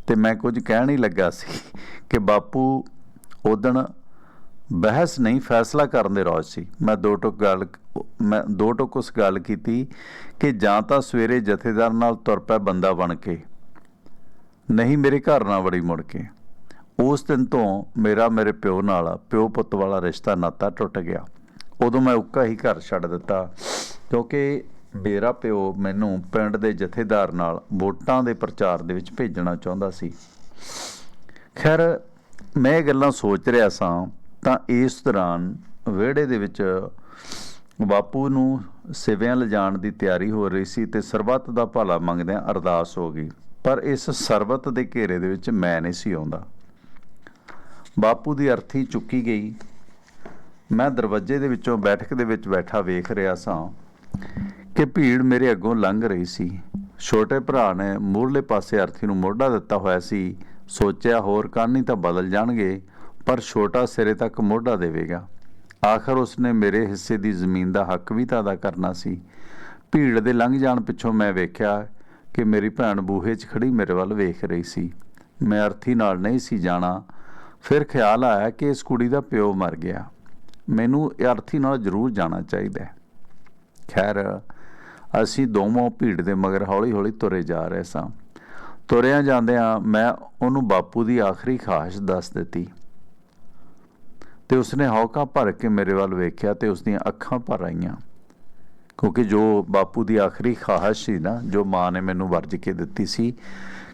ਤੇ ਮੈਂ ਕੁਝ ਕਹਿਣ ਨਹੀਂ ਲੱਗਾ ਸੀ ਕਿ ਬਾਪੂ ਉਦਣ ਬਹਿਸ ਨਹੀਂ, ਫੈਸਲਾ ਕਰਨ ਦੇ ਰੌਜ ਸੀ। ਮੈਂ ਦੋ ਟੁਕ ਗੱਲ ਮੈਂ ਦੋ ਟੁਕ ਉਸ ਗੱਲ ਕੀਤੀ ਕਿ ਜਾਂ ਤਾਂ ਸਵੇਰੇ ਜਥੇਦਾਰ ਨਾਲ ਤੁਰ ਪਿਆ ਬੰਦਾ ਬਣ ਕੇ। ਨਹੀਂ, ਮੇਰੇ ਘਰ ਨਾਲ ਵੜੀ ਮੁੜ ਕੇ। ਉਸ ਦਿਨ ਤੋਂ ਮੇਰਾ, ਮੇਰੇ ਪਿਓ ਨਾਲ ਪਿਓ ਪੁੱਤ ਵਾਲਾ ਰਿਸ਼ਤਾ ਨਾਤਾ ਟੁੱਟ ਗਿਆ। ਉਦੋਂ ਮੈਂ ਉੱਕਾ ਹੀ ਘਰ ਛੱਡ ਦਿੱਤਾ, ਕਿਉਂਕਿ ਮੇਰਾ ਪਿਓ ਮੈਨੂੰ ਪਿੰਡ ਦੇ ਜਥੇਦਾਰ ਨਾਲ ਵੋਟਾਂ ਦੇ ਪ੍ਰਚਾਰ ਦੇ ਵਿੱਚ ਭੇਜਣਾ ਚਾਹੁੰਦਾ ਸੀ। ਖੈਰ, ਮੈਂ ਇਹ ਗੱਲਾਂ ਸੋਚ ਰਿਹਾ ਸਾਂ, ਤਾਂ ਇਸ ਦੌਰਾਨ ਵਿਹੜੇ ਦੇ ਵਿੱਚ ਬਾਪੂ ਨੂੰ ਸਿਵਿਆਂ ਲਿਜਾਣ ਦੀ ਤਿਆਰੀ ਹੋ ਰਹੀ ਸੀ ਤੇ ਸਰਬੱਤ ਦਾ ਭਲਾ ਮੰਗਦਿਆਂ ਅਰਦਾਸ ਹੋ ਗਈ। ਪਰ ਇਸ ਸਰਬੱਤ ਦੇ ਘੇਰੇ ਦੇ ਵਿੱਚ ਮੈਂ ਨਹੀਂ ਸੀ ਆਉਂਦਾ। ਬਾਪੂ ਦੀ ਅਰਥੀ ਚੁੱਕੀ ਗਈ। ਮੈਂ ਦਰਵਾਜ਼ੇ ਦੇ ਵਿੱਚੋਂ ਬੈਠਕ ਦੇ ਵਿੱਚ ਬੈਠਾ ਵੇਖ ਰਿਹਾ ਸਾਂ ਕਿ ਭੀੜ ਮੇਰੇ ਅੱਗੋਂ ਲੰਘ ਰਹੀ ਸੀ। ਛੋਟੇ ਭਰਾ ਨੇ ਮੂਰਲੇ ਪਾਸੇ ਅਰਥੀ ਨੂੰ ਮੋਢਾ ਦਿੱਤਾ ਹੋਇਆ ਸੀ। ਸੋਚਿਆ, ਹੋਰ ਕਾਨੀ ਤਾਂ ਬਦਲ ਜਾਣਗੇ, ਪਰ ਛੋਟਾ ਸਿਰੇ ਤੱਕ ਮੋਢਾ ਦੇਵੇਗਾ। ਆਖਰ ਉਸਨੇ ਮੇਰੇ ਹਿੱਸੇ ਦੀ ਜ਼ਮੀਨ ਦਾ ਹੱਕ ਵੀ ਤਾਂ ਅਦਾ ਕਰਨਾ ਸੀ। ਭੀੜ ਦੇ ਲੰਘ ਜਾਣ ਪਿੱਛੋਂ ਮੈਂ ਵੇਖਿਆ ਕਿ ਮੇਰੀ ਭੈਣ ਬੂਹੇ 'ਚ ਖੜੀ ਮੇਰੇ ਵੱਲ ਵੇਖ ਰਹੀ ਸੀ। ਮੈਂ ਅਰਥੀ ਨਾਲ ਨਹੀਂ ਸੀ ਜਾਣਾ ਫਿਰ ਖਿਆਲ ਆਇਆ ਕਿ ਇਸ ਕੁੜੀ ਦਾ ਪਿਓ ਮਰ ਗਿਆ। ਮੈਨੂੰ ਅਰਥੀ ਨਾਲ ਜ਼ਰੂਰ ਜਾਣਾ ਚਾਹੀਦਾ ਹੈ। ਖੈਰ, ਅਸੀਂ ਦੋਵੇਂ ਭੀੜ ਦੇ ਮਗਰ ਹੌਲੀ-ਹੌਲੀ ਤੁਰੇ ਜਾ ਰਹੇ ਸਾਂ। ਤੁਰਿਆਂ ਜਾਂਦਿਆਂ ਮੈਂ ਉਹਨੂੰ ਬਾਪੂ ਦੀ ਆਖਰੀ ਖਾਹਿਸ਼ ਦੱਸ ਦਿੱਤੀ। ਤੇ ਉਸਨੇ ਹੌਕਾ ਭਰ ਕੇ ਮੇਰੇ ਵੱਲ ਵੇਖਿਆ ਤੇ ਉਸਦੀਆਂ ਅੱਖਾਂ ਭਰ ਆਈਆਂ। ਕਿਉਂਕਿ ਜੋ ਬਾਪੂ ਦੀ ਆਖਰੀ ਖਾਹਿਸ਼ ਸੀ ਨਾ, ਜੋ ਮਾਂ ਨੇ ਮੈਨੂੰ ਵਰਜ ਕੇ ਦਿੱਤੀ ਸੀ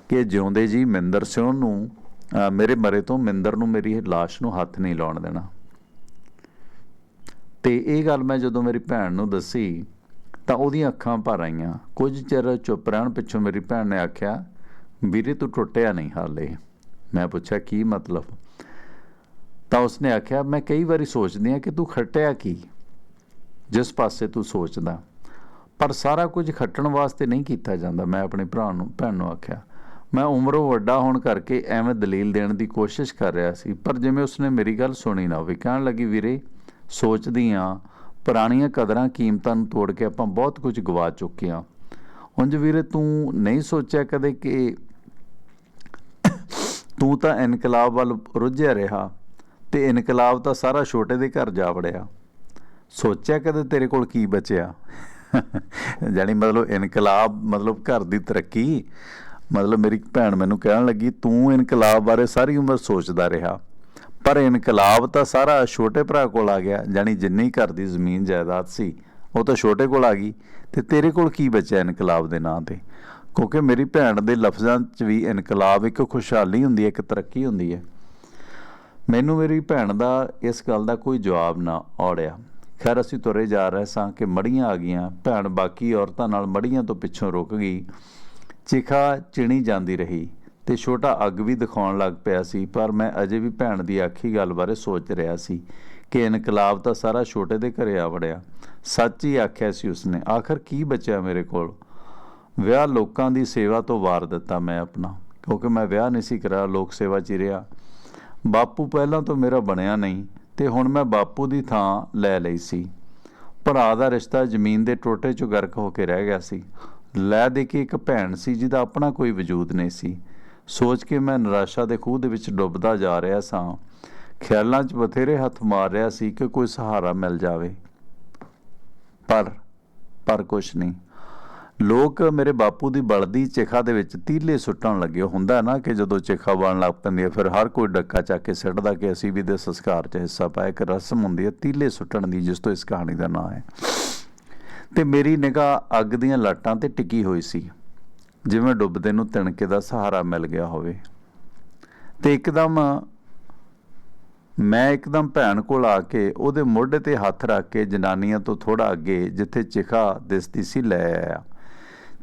ਕਿ ਜਿਉਂਦੇ ਜੀ ਮਿੰਦਰ ਸਿੰਘ ਨੂੰ ਮੇਰੇ ਮਰੇ ਤੋਂ ਮਿੰਦਰ ਨੂੰ ਮੇਰੀ ਲਾਸ਼ ਨੂੰ ਹੱਥ ਨਹੀਂ ਲਾਉਣ ਦੇਣਾ। ਤੇ ਇਹ ਗੱਲ ਮੈਂ ਜਦੋਂ ਮੇਰੀ ਭੈਣ ਨੂੰ ਦੱਸੀ, ਤਾਂ ਉਹਦੀਆਂ ਅੱਖਾਂ ਭਰ ਆਈਆਂ। ਕੁਝ ਚਿਰ ਚੁੱਪ ਰਹਿਣ ਪਿੱਛੋਂ ਮੇਰੀ ਭੈਣ ਨੇ ਆਖਿਆ, ਵੀਰੇ, ਤੂੰ ਟੁੱਟਿਆ ਨਹੀਂ ਹਾਲੇ। ਮੈਂ ਪੁੱਛਿਆ, ਕੀ ਮਤਲਬ? ਤਾਂ ਉਸਨੇ ਆਖਿਆ, ਮੈਂ ਕਈ ਵਾਰੀ ਸੋਚਦੀ ਹਾਂ ਕਿ ਤੂੰ ਖੱਟਿਆ ਕੀ? ਜਿਸ ਪਾਸੇ ਤੂੰ ਸੋਚਦਾ। ਪਰ ਸਾਰਾ ਕੁਝ ਖੱਟਣ ਵਾਸਤੇ ਨਹੀਂ ਕੀਤਾ ਜਾਂਦਾ, ਮੈਂ ਆਪਣੇ ਭਰਾ ਨੂੰ, ਭੈਣ ਨੂੰ ਆਖਿਆ। ਮੈਂ ਉਮਰੋਂ ਵੱਡਾ ਹੋਣ ਕਰਕੇ ਐਵੇਂ ਦਲੀਲ ਦੇਣ ਦੀ ਕੋਸ਼ਿਸ਼ ਕਰ ਰਿਹਾ ਸੀ, ਪਰ ਜਿਵੇਂ ਉਸਨੇ ਮੇਰੀ ਗੱਲ ਸੁਣੀ ਨਾ ਹੋਵੇ, ਕਹਿਣ ਲੱਗੀ, ਵੀਰੇ, ਸੋਚਦੀ ਆ, ਪੁਰਾਣੀਆਂ ਕਦਰਾਂ ਕੀਮਤਾਂ ਨੂੰ ਤੋੜ ਕੇ ਆਪਾਂ ਬਹੁਤ ਕੁਝ ਗਵਾ ਚੁੱਕੇ ਆ। ਉਂਝ ਵੀਰੇ, ਤੂੰ ਨਹੀਂ ਸੋਚਿਆ ਕਦੇ ਕਿ ਤੂੰ ਤਾਂ ਇਨਕਲਾਬ ਵੱਲ ਰੁੱਝਿਆ ਰਿਹਾ ਤੇ ਇਨਕਲਾਬ ਤਾਂ ਸਾਰਾ ਛੋਟੇ ਦੇ ਘਰ ਜਾ ਵੜਿਆ। ਸੋਚਿਆ ਕਦੇ ਤੇਰੇ ਕੋਲ ਕੀ ਬਚਿਆ? ਜਾਨੀ ਮਤਲਬ ਇਨਕਲਾਬ ਮਤਲਬ ਘਰ ਦੀ ਤਰੱਕੀ ਮਤਲਬ ਮੇਰੀ ਭੈਣ ਮੈਨੂੰ ਕਹਿਣ ਲੱਗੀ, ਤੂੰ ਇਨਕਲਾਬ ਬਾਰੇ ਸਾਰੀ ਉਮਰ ਸੋਚਦਾ ਰਿਹਾ, ਪਰ ਇਨਕਲਾਬ ਤਾਂ ਸਾਰਾ ਛੋਟੇ ਭਰਾ ਕੋਲ ਆ ਗਿਆ ਜਾਨੀ ਜਿੰਨੀ ਘਰ ਦੀ ਜ਼ਮੀਨ ਜਾਇਦਾਦ ਸੀ, ਉਹ ਤਾਂ ਛੋਟੇ ਕੋਲ ਆ ਗਈ, ਤੇ ਤੇਰੇ ਕੋਲ ਕੀ ਬਚਿਆ ਇਨਕਲਾਬ ਦੇ ਨਾਂ ਤੇ? ਕਿਉਂਕਿ ਮੇਰੀ ਭੈਣ ਦੇ ਲਫ਼ਜ਼ਾਂ 'ਚ ਵੀ ਇਨਕਲਾਬ ਇੱਕ ਖੁਸ਼ਹਾਲੀ ਹੁੰਦੀ ਹੈ, ਇੱਕ ਤਰੱਕੀ ਹੁੰਦੀ ਹੈ। ਮੈਨੂੰ ਮੇਰੀ ਭੈਣ ਦਾ ਇਸ ਗੱਲ ਦਾ ਕੋਈ ਜਵਾਬ ਨਾ ਔੜਿਆ। ਖੈਰ, ਅਸੀਂ ਤੁਰੇ ਜਾ ਰਹੇ ਸਾਂ ਕਿ ਮੜੀਆਂ ਆ ਗਈਆਂ, ਭੈਣ ਬਾਕੀ ਔਰਤਾਂ ਨਾਲ ਮੜੀਆਂ ਤੋਂ ਪਿੱਛੋਂ ਰੁਕ ਗਈ ਚਿਖਾ ਚਿਣੀ ਜਾਂਦੀ ਰਹੀ ਤੇ ਛੋਟਾ ਅੱਗ ਵੀ ਦਿਖਾਉਣ ਲੱਗ ਪਿਆ ਸੀ, ਪਰ ਮੈਂ ਅਜੇ ਵੀ ਭੈਣ ਦੀ ਆਖੀ ਗੱਲ ਬਾਰੇ ਸੋਚ ਰਿਹਾ ਸੀ ਕਿ ਇਨਕਲਾਬ ਤਾਂ ਸਾਰਾ ਛੋਟੇ ਦੇ ਘਰੇ ਆ ਵੜਿਆ। ਸੱਚ ਹੀ ਆਖਿਆ ਸੀ ਉਸਨੇ, ਆਖਰ ਕੀ ਬਚਿਆ ਮੇਰੇ ਕੋਲ? ਵਿਆਹ ਲੋਕਾਂ ਦੀ ਸੇਵਾ ਤੋਂ ਵਾਰ ਦਿੱਤਾ ਮੈਂ ਆਪਣਾ, ਕਿਉਂਕਿ ਮੈਂ ਵਿਆਹ ਨਹੀਂ ਸੀ ਕਰਾਇਆ, ਲੋਕ ਸੇਵਾ 'ਚ ਹੀ ਰਿਹਾ। ਬਾਪੂ ਪਹਿਲਾਂ ਤੋਂ ਮੇਰਾ ਬਣਿਆ ਨਹੀਂ ਤੇ ਹੁਣ ਮੈਂ ਬਾਪੂ ਦੀ ਥਾਂ ਲੈ ਲਈ ਸੀ। ਭਰਾ ਦਾ ਰਿਸ਼ਤਾ ਜ਼ਮੀਨ ਦੇ ਟੋਟੇ 'ਚ ਗਰਕ ਹੋ ਕੇ ਰਹਿ ਗਿਆ ਸੀ। ਲੈ ਦੇ ਕੇ ਇੱਕ ਭੈਣ ਸੀ ਜਿਹਦਾ ਆਪਣਾ ਕੋਈ ਵਜੂਦ ਨਹੀਂ ਸੀ। ਸੋਚ ਕੇ ਮੈਂ ਨਿਰਾਸ਼ਾ ਦੇ ਖੂਹ ਦੇ ਵਿੱਚ ਡੁੱਬਦਾ ਜਾ ਰਿਹਾ ਸਾਂ। ਖਿਆਲਾਂ 'ਚ ਬਥੇਰੇ ਹੱਥ ਮਾਰ ਰਿਹਾ ਸੀ ਕਿ ਕੋਈ ਸਹਾਰਾ ਮਿਲ ਜਾਵੇ। ਪਰ ਪਰ ਕੁਛ ਨਹੀਂ। ਲੋਕ ਮੇਰੇ ਬਾਪੂ ਦੀ ਬਲਦੀ ਚਿਖਾ ਦੇ ਵਿੱਚ ਤੀਲੇ ਸੁੱਟਣ ਲੱਗੇ। ਹੁੰਦਾ ਨਾ ਕਿ ਜਦੋਂ ਚਿਖਾ ਬਣ ਲੱਗ ਪੈਂਦੀ ਹੈ, ਫਿਰ ਹਰ ਕੋਈ ਡੱਕਾ ਚੱਕ ਕੇ ਸਿੱਟਦਾ ਕਿ ਅਸੀਂ ਵੀ ਦੇ ਸੰਸਕਾਰ 'ਚ ਹਿੱਸਾ ਪਾਇਆ। ਇੱਕ ਰਸਮ ਹੁੰਦੀ ਹੈ ਤੀਲੇ ਸੁੱਟਣ ਦੀ, ਜਿਸ ਤੋਂ ਇਸ ਕਹਾਣੀ ਦਾ ਨਾਂ ਹੈ। ਤੇ ਮੇਰੀ ਨਿਗਾਹ ਅੱਗ ਦੀਆਂ ਲਾਟਾਂ ਤੇ ਟਿਕੀ ਹੋਈ ਸੀ। ਜਿਵੇਂ ਡੁੱਬਦੇ ਨੂੰ ਤਿਣਕੇ ਦਾ ਸਹਾਰਾ ਮਿਲ ਗਿਆ ਹੋਵੇ। ਤੇ ਇੱਕਦਮ ਮੈਂ ਇੱਕਦਮ ਭੈਣ ਕੋਲ ਆ ਕੇ ਉਹਦੇ ਮੋਢੇ ਤੇ ਹੱਥ ਰੱਖ ਕੇ ਜਨਾਨੀਆਂ ਤੋਂ ਥੋੜਾ ਅੱਗੇ ਜਿੱਥੇ ਚਿਖਾ ਦਿਸਦੀ ਸੀ ਲੈ ਆਇਆ।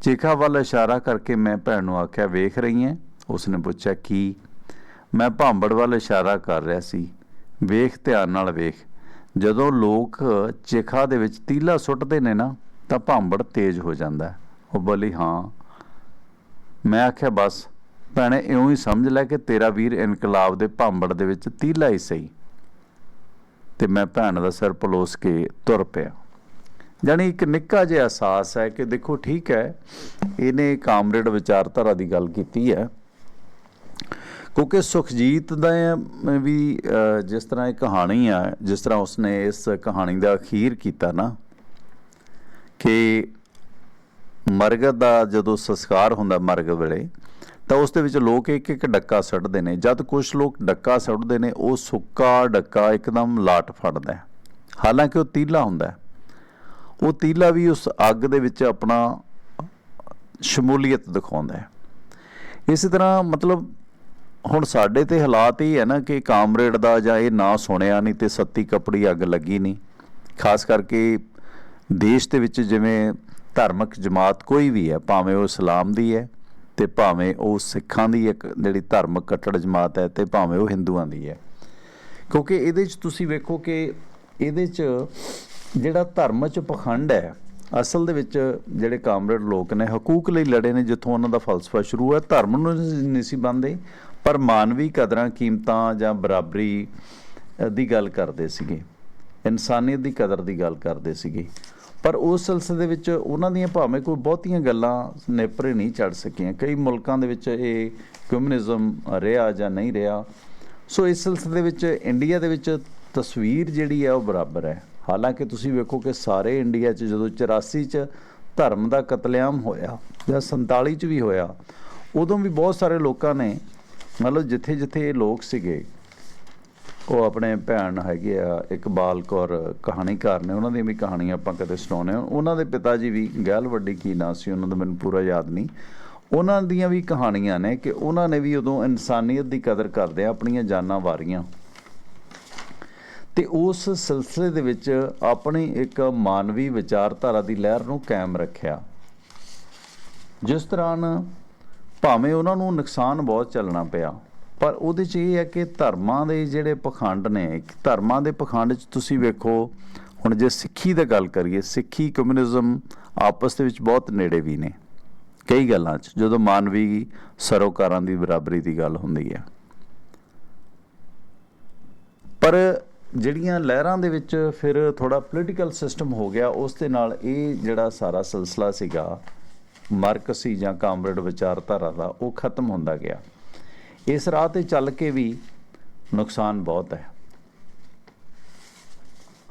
ਚਿਖਾ ਵੱਲ ਇਸ਼ਾਰਾ ਕਰਕੇ ਮੈਂ ਭੈਣ ਨੂੰ ਆਖਿਆ, ਵੇਖ ਰਹੀ ਹੈ ਉਸਨੇ ਪੁੱਛਿਆ, ਕੀ? ਮੈਂ ਭਾਂਬੜ ਵੱਲ ਇਸ਼ਾਰਾ ਕਰ ਰਿਹਾ ਸੀ। ਵੇਖ, ਧਿਆਨ ਨਾਲ ਵੇਖ। ਜਦੋਂ ਲੋਕ ਚਿਖਾ ਦੇ ਵਿੱਚ ਤੀਲਾ ਸੁੱਟਦੇ ਨੇ ਨਾ, ਤਾਂ ਭਾਂਬੜ ਤੇਜ਼ ਹੋ ਜਾਂਦਾ ਉਹ ਬੋਲੀ, ਹਾਂ। ਮੈਂ ਆਖਿਆ, ਬਸ, ਭੈਣੇ, ਇਉਂ ਹੀ ਸਮਝ ਲੈ ਕਿ ਤੇਰਾ ਵੀਰ ਇਨਕਲਾਬ ਦੇ ਭਾਂਬੜ ਦੇ ਵਿੱਚ ਤੀਲਾ ਹੀ ਸਹੀ। ਤੇ ਮੈਂ ਭੈਣ ਦਾ ਸਿਰ ਪਲੋਸ ਕੇ ਤੁਰ ਪਿਆ। ਜਾਣੀ ਇੱਕ ਨਿੱਕਾ ਜਿਹਾ ਅਹਿਸਾਸ ਹੈ ਕਿ ਦੇਖੋ, ਠੀਕ ਹੈ, ਇਹਨੇ ਕਾਮਰੇਡ ਵਿਚਾਰਧਾਰਾ ਦੀ ਗੱਲ ਕੀਤੀ ਹੈ ਕਿਉਂਕਿ ਸੁਖਜੀਤ ਦਾ ਵੀ ਜਿਸ ਤਰ੍ਹਾਂ ਇਹ ਕਹਾਣੀ ਆ, ਜਿਸ ਤਰ੍ਹਾਂ ਉਸਨੇ ਇਸ ਕਹਾਣੀ ਦਾ ਅਖੀਰ ਕੀਤਾ ਨਾ, ਕਿ ਮਰਗਤ ਦਾ ਜਦੋਂ ਸੰਸਕਾਰ ਹੁੰਦਾ ਮਰਗ ਵੇਲੇ, ਤਾਂ ਉਸ ਦੇ ਵਿੱਚ ਲੋਕ ਇੱਕ ਇੱਕ ਡੱਕਾ ਸੁੱਟਦੇ ਨੇ। ਜਦ ਕੁਝ ਲੋਕ ਡੱਕਾ ਸੁੱਟਦੇ ਨੇ, ਉਹ ਸੁੱਕਾ ਡੱਕਾ ਇੱਕਦਮ ਲਾਟ ਫੜਦਾ ਹੈ। ਹਾਲਾਂਕਿ ਉਹ ਤੀਲਾ ਹੁੰਦਾ ਹੈ। ਉਹ ਤੀਲਾ ਵੀ ਉਸ ਅੱਗ ਦੇ ਵਿੱਚ ਆਪਣਾ ਸ਼ਮੂਲੀਅਤ ਦਿਖਾਉਂਦਾ ਹੈ। ਇਸੇ ਤਰ੍ਹਾਂ ਮਤਲਬ ਹੁਣ ਸਾਡੇ ਤੇ ਹਾਲਾਤ ਇਹ ਹੈ ਨਾ ਕਿ ਕਾਮਰੇਡ ਦਾ ਜਾਂ ਇਹ ਨਾਂ ਸੁਣਿਆ ਨਹੀਂ ਤੇ ਸੱਤੀ ਕਪੜੀ ਅੱਗ ਲੱਗੀ ਨਹੀਂ। ਖਾਸ ਕਰਕੇ ਦੇਸ਼ ਦੇ ਵਿੱਚ ਜਿਵੇਂ ਧਾਰਮਿਕ ਜਮਾਤ ਕੋਈ ਵੀ ਹੈ, ਭਾਵੇਂ ਉਹ ਇਸਲਾਮ ਦੀ ਹੈ ਤੇ ਭਾਵੇਂ ਉਹ ਸਿੱਖਾਂ ਦੀ ਇੱਕ ਜਿਹੜੀ ਧਾਰਮਿਕ ਕੱਟੜ ਜਮਾਤ ਹੈ ਤੇ ਭਾਵੇਂ ਉਹ ਹਿੰਦੂਆਂ ਦੀ ਹੈ। ਕਿਉਂਕਿ ਇਹਦੇ 'ਚ ਤੁਸੀਂ ਵੇਖੋ ਕਿ ਇਹਦੇ 'ਚ ਜਿਹੜਾ ਧਰਮ 'ਚ ਪਖੰਡ ਹੈ, ਅਸਲ ਦੇ ਵਿੱਚ ਜਿਹੜੇ ਕਾਮਰੇਡ ਲੋਕ ਨੇ ਹਕੂਕ ਲਈ ਲੜੇ ਨੇ ਜਿੱਥੋਂ ਉਹਨਾਂ ਦਾ ਫਲਸਫਾ ਸ਼ੁਰੂ ਹੈ ਧਰਮ ਨੂੰ ਨਹੀਂ ਸੀ ਬੰਦੇ ਪਰ ਮਾਨਵੀ ਕਦਰਾਂ ਕੀਮਤਾਂ ਜਾਂ ਬਰਾਬਰੀ ਦੀ ਗੱਲ ਕਰਦੇ ਸੀਗੇ। ਇਨਸਾਨੀਅਤ ਦੀ ਕਦਰ ਦੀ ਗੱਲ ਕਰਦੇ ਸੀਗੇ। ਪਰ ਉਸ ਸਿਲਸਿਲੇ ਦੇ ਵਿੱਚ ਉਹਨਾਂ ਦੀਆਂ ਭਾਵੇਂ ਕੋਈ ਬਹੁਤੀਆਂ ਗੱਲਾਂ ਨੇਪਰੇ ਨਹੀਂ ਚੜ ਸਕੀਆਂ। ਕਈ ਮੁਲਕਾਂ ਦੇ ਵਿੱਚ ਇਹ ਕਮਿਊਨਿਜ਼ਮ ਰਿਹਾ ਜਾਂ ਨਹੀਂ ਰਿਹਾ। ਸੋ ਇਸ ਸਿਲਸਿਲੇ ਦੇ ਵਿੱਚ ਇੰਡੀਆ ਦੇ ਵਿੱਚ ਤਸਵੀਰ ਜਿਹੜੀ ਹੈ ਉਹ ਬਰਾਬਰ ਹੈ। ਹਾਲਾਂਕਿ ਤੁਸੀਂ ਵੇਖੋ ਕਿ ਸਾਰੇ ਇੰਡੀਆ 'ਚ ਜਦੋਂ 84 'ਚ ਧਰਮ ਦਾ ਕਤਲੇਆਮ ਹੋਇਆ ਜਾਂ 47 'ਚ ਵੀ ਹੋਇਆ, ਉਦੋਂ ਵੀ ਬਹੁਤ ਸਾਰੇ ਲੋਕਾਂ ਨੇ ਮਤਲਬ ਜਿੱਥੇ ਜਿੱਥੇ ਇਹ ਲੋਕ ਸੀਗੇ, ਉਹ ਆਪਣੇ ਭੈਣ ਹੈਗੇ ਆ ਇਕਬਾਲ ਕੌਰ ਕਹਾਣੀਕਾਰ ਨੇ, ਉਹਨਾਂ ਦੀਆਂ ਵੀ ਕਹਾਣੀਆਂ ਆਪਾਂ ਕਦੇ ਸੁਣਾਉਂਦੇ ਹਾਂ। ਉਹਨਾਂ ਦੇ ਪਿਤਾ ਜੀ ਵੀ, ਗਹਿਲ ਵੱਡੀ ਕੀ ਨਾਂ ਸੀ, ਉਹਨਾਂ ਦਾ ਮੈਨੂੰ ਪੂਰਾ ਯਾਦ ਨਹੀਂ। ਉਹਨਾਂ ਦੀਆਂ ਵੀ ਕਹਾਣੀਆਂ ਨੇ ਕਿ ਉਹਨਾਂ ਨੇ ਵੀ ਉਦੋਂ ਇਨਸਾਨੀਅਤ ਦੀ ਕਦਰ ਕਰਦੇ ਆ, ਆਪਣੀਆਂ ਜਾਨਾਂ ਵਾਰੀਆਂ। ਤੇ ਉਸ ਸਿਲਸਿਲੇ ਦੇ ਵਿੱਚ ਆਪਣੀ ਇੱਕ ਮਾਨਵੀ ਵਿਚਾਰਧਾਰਾ ਦੀ ਲਹਿਰ ਨੂੰ ਕਾਇਮ ਰੱਖਿਆ। ਜਿਸ ਤਰ੍ਹਾਂ ਭਾਵੇਂ ਉਹਨਾਂ ਨੂੰ ਨੁਕਸਾਨ ਬਹੁਤ ਚੱਲਣਾ ਪਿਆ, ਪਰ ਉਹਦੇ 'ਚ ਇਹ ਹੈ ਕਿ ਧਰਮਾਂ ਦੇ ਜਿਹੜੇ ਪਖੰਡ ਨੇ ਧਰਮਾਂ ਦੇ ਪਖੰਡ 'ਚ ਤੁਸੀਂ ਵੇਖੋ, ਹੁਣ ਜੇ ਸਿੱਖੀ ਦੀ ਗੱਲ ਕਰੀਏ, ਸਿੱਖੀ ਕਮਿਊਨਿਜ਼ਮ ਆਪਸ ਦੇ ਵਿੱਚ ਬਹੁਤ ਨੇੜੇ ਵੀ ਨੇ। ਕਈ ਗੱਲਾਂ 'ਚ, ਜਦੋਂ ਮਾਨਵੀ ਸਰੋਕਾਰਾਂ ਦੀ ਬਰਾਬਰੀ ਦੀ ਗੱਲ ਹੁੰਦੀ ਹੈ। ਪਰ ਜਿਹੜੀਆਂ ਲਹਿਰਾਂ ਦੇ ਵਿੱਚ ਫਿਰ ਥੋੜਾ ਪੋਲੀਟੀਕਲ ਸਿਸਟਮ ਹੋ ਗਿਆ, ਉਸ ਦੇ ਨਾਲ ਇਹ ਜਿਹੜਾ ਸਾਰਾ ਸਿਲਸਿਲਾ ਸੀਗਾ ਮਾਰਕਸੀ ਜਾਂ ਕਾਮਰੇਡ ਵਿਚਾਰਧਾਰਾ ਦਾ, ਉਹ ਖਤਮ ਹੁੰਦਾ ਗਿਆ। ਇਸ ਰਾਹ ਤੇ ਚੱਲ ਕੇ ਵੀ ਨੁਕਸਾਨ ਬਹੁਤ ਹੈ।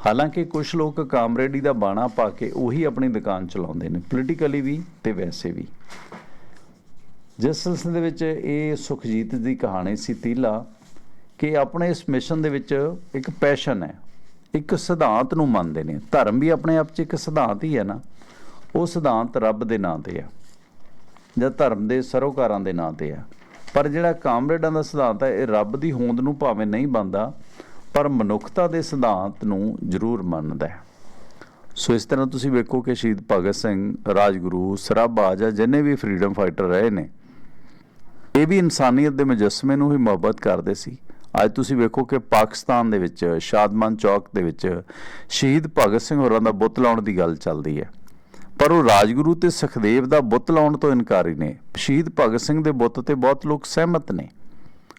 ਹਾਲਾਂਕਿ ਕੁਝ ਲੋਕ ਕਾਮਰੇਡੀ ਦਾ ਬਾਣਾ ਪਾ ਕੇ ਉਹੀ ਆਪਣੀ ਦੁਕਾਨ ਚਲਾਉਂਦੇ ਨੇ, ਪੋਲੀਟੀਕਲੀ ਵੀ ਤੇ ਵੈਸੇ ਵੀ। ਜਿਸ ਸਿਲਸਿਲੇ ਦੇ ਵਿੱਚ ਇਹ ਸੁਖਜੀਤ ਦੀ ਕਹਾਣੀ ਸੀ ਤੀਲਾ ਕਿ ਆਪਣੇ ਇਸ ਮਿਸ਼ਨ ਦੇ ਵਿੱਚ ਇੱਕ ਪੈਸ਼ਨ ਹੈ, ਇੱਕ ਸਿਧਾਂਤ ਨੂੰ ਮੰਨਦੇ ਨੇ। ਧਰਮ ਵੀ ਆਪਣੇ ਆਪ 'ਚ ਇੱਕ ਸਿਧਾਂਤ ਹੀ ਹੈ ਨਾ। ਉਹ ਸਿਧਾਂਤ ਰੱਬ ਦੇ ਨਾਂ ਤੇ ਆ, ਜਾਂ ਧਰਮ ਦੇ ਸਰੋਕਾਰਾਂ ਦੇ ਨਾਂ ਤੇ ਆ। ਪਰ ਜਿਹੜਾ ਕਾਮਰੇਡਾਂ ਦਾ ਸਿਧਾਂਤ ਹੈ ਇਹ ਰੱਬ ਦੀ ਹੋਂਦ ਨੂੰ ਭਾਵੇਂ ਨਹੀਂ ਮੰਨਦਾ ਪਰ ਮਨੁੱਖਤਾ ਦੇ ਸਿਧਾਂਤ ਨੂੰ ਜ਼ਰੂਰ ਮੰਨਦਾ ਹੈ। ਸੋ ਇਸ ਤਰ੍ਹਾਂ ਤੁਸੀਂ ਵੇਖੋ ਕਿ ਸ਼ਹੀਦ ਭਗਤ ਸਿੰਘ, ਰਾਜਗੁਰੂ, ਸਰਾਭਾ ਜਾਂ ਜਿੰਨੇ ਵੀ ਫਰੀडम ਫਾਈਟਰ ਰਹੇ ਨੇ, ਇਹ ਵੀ ਇਨਸਾਨੀਅਤ ਦੇ ਮੁਜੱਸਮੇ ਨੂੰ ਹੀ ਮੁਹੱਬਤ ਕਰਦੇ ਸੀ। ਅੱਜ ਤੁਸੀਂ ਵੇਖੋ ਕਿ ਪਾਕਿਸਤਾਨ ਦੇ ਵਿੱਚ, ਸ਼ਾਦਮਾਨ ਚੌਕ ਦੇ ਵਿੱਚ ਸ਼ਹੀਦ ਭਗਤ ਸਿੰਘ ਹੋਰਾਂ ਦਾ ਬੁੱਤ ਲਾਉਣ ਦੀ ਗੱਲ ਚੱਲਦੀ ਹੈ। ਪਰ ਉਹ ਰਾਜਗੁਰੂ ਤੇ ਸੁਖਦੇਵ ਦਾ ਬੁੱਤ ਲਾਉਣ ਤੋਂ ਇਨਕਾਰੀ ਨੇ। ਸ਼ਹੀਦ ਭਗਤ ਸਿੰਘ ਦੇ ਬੁੱਤ ਤੇ ਬਹੁਤ ਲੋਕ ਸਹਿਮਤ ਨੇ।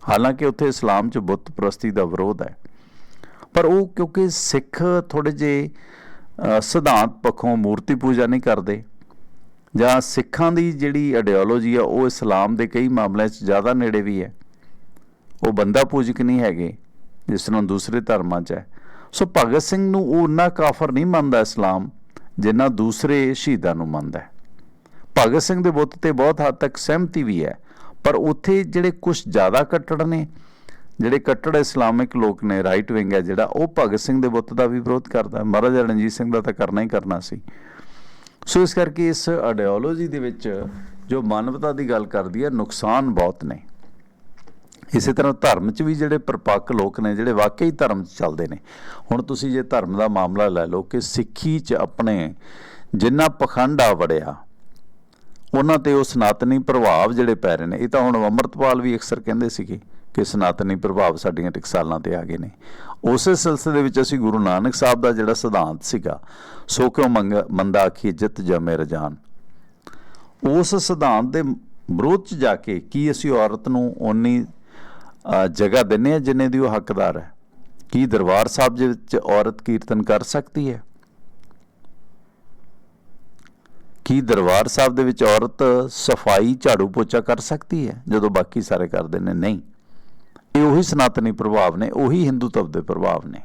ਹਾਲਾਂਕਿ ਉੱਥੇ ਇਸਲਾਮ 'ਚ ਬੁੱਤ ਪ੍ਰਸਤੀ ਦਾ ਵਿਰੋਧ ਹੈ। ਪਰ ਉਹ ਕਿਉਂਕਿ ਸਿੱਖ ਥੋੜੇ ਜੇ ਸਿਧਾਂਤ ਪੱਖੋਂ ਮੂਰਤੀ ਪੂਜਾ ਨਹੀਂ ਕਰਦੇ ਜਾਂ ਸਿੱਖਾਂ ਦੀ ਜਿਹੜੀ ਆਈਡੀਓਲੋਜੀ ਆ, ਉਹ ਇਸਲਾਮ ਦੇ ਕਈ ਮਾਮਲਿਆਂ 'ਚ ਜ਼ਿਆਦਾ ਨੇੜੇ ਵੀ ਹੈ। ਉਹ ਬੰਦਾ ਪੂਜਕ ਨਹੀਂ ਹੈਗੇ, ਜਿਸ ਤਰ੍ਹਾਂ ਦੂਸਰੇ ਧਰਮਾਂ 'ਚ ਹੈ। ਸੋ ਭਗਤ ਸਿੰਘ ਨੂੰ ਉਹ ਉਨਾ ਕਾਫਰ ਨਹੀਂ ਮੰਨਦਾ ਇਸਲਾਮ। ਜਿੰਨਾ ਦੂਸਰੇ ਸ਼ਹੀਦਾਂ ਨੂੰ ਮੰਨਦਾ ਹੈ। ਭਗਤ ਸਿੰਘ ਦੇ ਬੁੱਤ ਤੇ ਬਹੁਤ ਹੱਦ ਤੱਕ ਸਹਿਮਤੀ ਵੀ ਹੈ, ਪਰ ਉੱਥੇ ਜਿਹੜੇ ਕੁਝ ਜ਼ਿਆਦਾ ਕੱਟੜ ਨੇ, ਜਿਹੜੇ ਕੱਟੜ ਇਸਲਾਮਿਕ ਲੋਕ ਨੇ ਰਾਈਟ ਵਿੰਗ ਹੈ ਜਿਹੜਾ, ਉਹ ਭਗਤ ਸਿੰਘ ਦੇ ਬੁੱਤ ਦਾ ਵੀ ਵਿਰੋਧ ਕਰਦਾ ਮਹਾਰਾਜਾ ਰਣਜੀਤ ਸਿੰਘ ਦਾ ਤਾਂ ਕਰਨਾ ਹੀ ਕਰਨਾ ਸੀ। ਸੋ ਇਸ ਕਰਕੇ ਇਸ ਆਈਡੀਓਲੋਜੀ ਦੇ ਵਿੱਚ ਜੋ ਮਾਨਵਤਾ ਦੀ ਗੱਲ ਕਰਦੀ ਹੈ, ਨੁਕਸਾਨ ਬਹੁਤ ਨੇ। ਇਸੇ ਤਰ੍ਹਾਂ ਧਰਮ 'ਚ ਵੀ ਜਿਹੜੇ ਪਰਪੱਕ ਲੋਕ ਨੇ, ਜਿਹੜੇ ਵਾਕਈ ਧਰਮ 'ਚ ਚੱਲਦੇ ਨੇ, ਹੁਣ ਤੁਸੀਂ ਜੇ ਧਰਮ ਦਾ ਮਾਮਲਾ ਲੈ ਲਓ ਕਿ ਸਿੱਖੀ 'ਚ ਆਪਣੇ ਜਿੰਨਾ ਪਖੰਡ ਆ ਵੜਿਆ, ਉਹਨਾਂ ਤੇ ਉਹ ਸਨਾਤਨੀ ਪ੍ਰਭਾਵ ਜਿਹੜੇ ਪੈ ਰਹੇ ਨੇ, ਇਹ ਤਾਂ ਹੁਣ ਅੰਮ੍ਰਿਤਪਾਲ ਵੀ ਅਕਸਰ ਕਹਿੰਦੇ ਸੀਗੇ ਕਿ ਸਨਾਤਨੀ ਪ੍ਰਭਾਵ ਸਾਡੀਆਂ ਟਕਸਾਲਾਂ ਤੇ ਆ ਗਏ ਨੇ। ਉਸੇ ਸਿਲਸਿਲੇ ਦੇ ਵਿੱਚ ਅਸੀਂ ਗੁਰੂ ਨਾਨਕ ਸਾਹਿਬ ਦਾ ਜਿਹੜਾ ਸਿਧਾਂਤ ਸੀਗਾ, ਸੋ ਕਿਉ ਮੰਗ, ਮੰਦਾ ਆਖੀ ਜਿੱਤ ਜਮੇ ਰਜਾਨ ਉਸ ਸਿਧਾਂਤ ਦੇ ਵਿਰੋਧ ਚ ਜਾ ਕੇ ਕੀ ਅਸੀਂ ਔਰਤ ਨੂੰ ਓਨੀ ਜਗ੍ਹਾ ਦਿੰਨੇ ਆ ਜਿੰਨੇ ਦੀ ਉਹ ਹੱਕਦਾਰ ਹੈ। ਕੀ ਦਰਬਾਰ ਸਾਹਿਬ ਦੇ ਵਿੱਚ ਔਰਤ ਕੀਰਤਨ ਕਰ ਸਕਦੀ ਹੈ? ਕੀ ਦਰਬਾਰ ਸਾਹਿਬ ਦੇ ਵਿੱਚ ਔਰਤ ਸਫ਼ਾਈ ਝਾੜੂ ਪੋਚਾ ਕਰ ਸਕਦੀ ਹੈ, ਜਦੋਂ ਬਾਕੀ ਸਾਰੇ ਕਰਦੇ ਨੇ ਨਹੀਂ। ਇਹ ਉਹੀ ਸਨਾਤਨੀ ਪ੍ਰਭਾਵ ਨੇ, ਉਹੀ ਹਿੰਦੂਤਵ ਦੇ ਪ੍ਰਭਾਵ ਨੇ।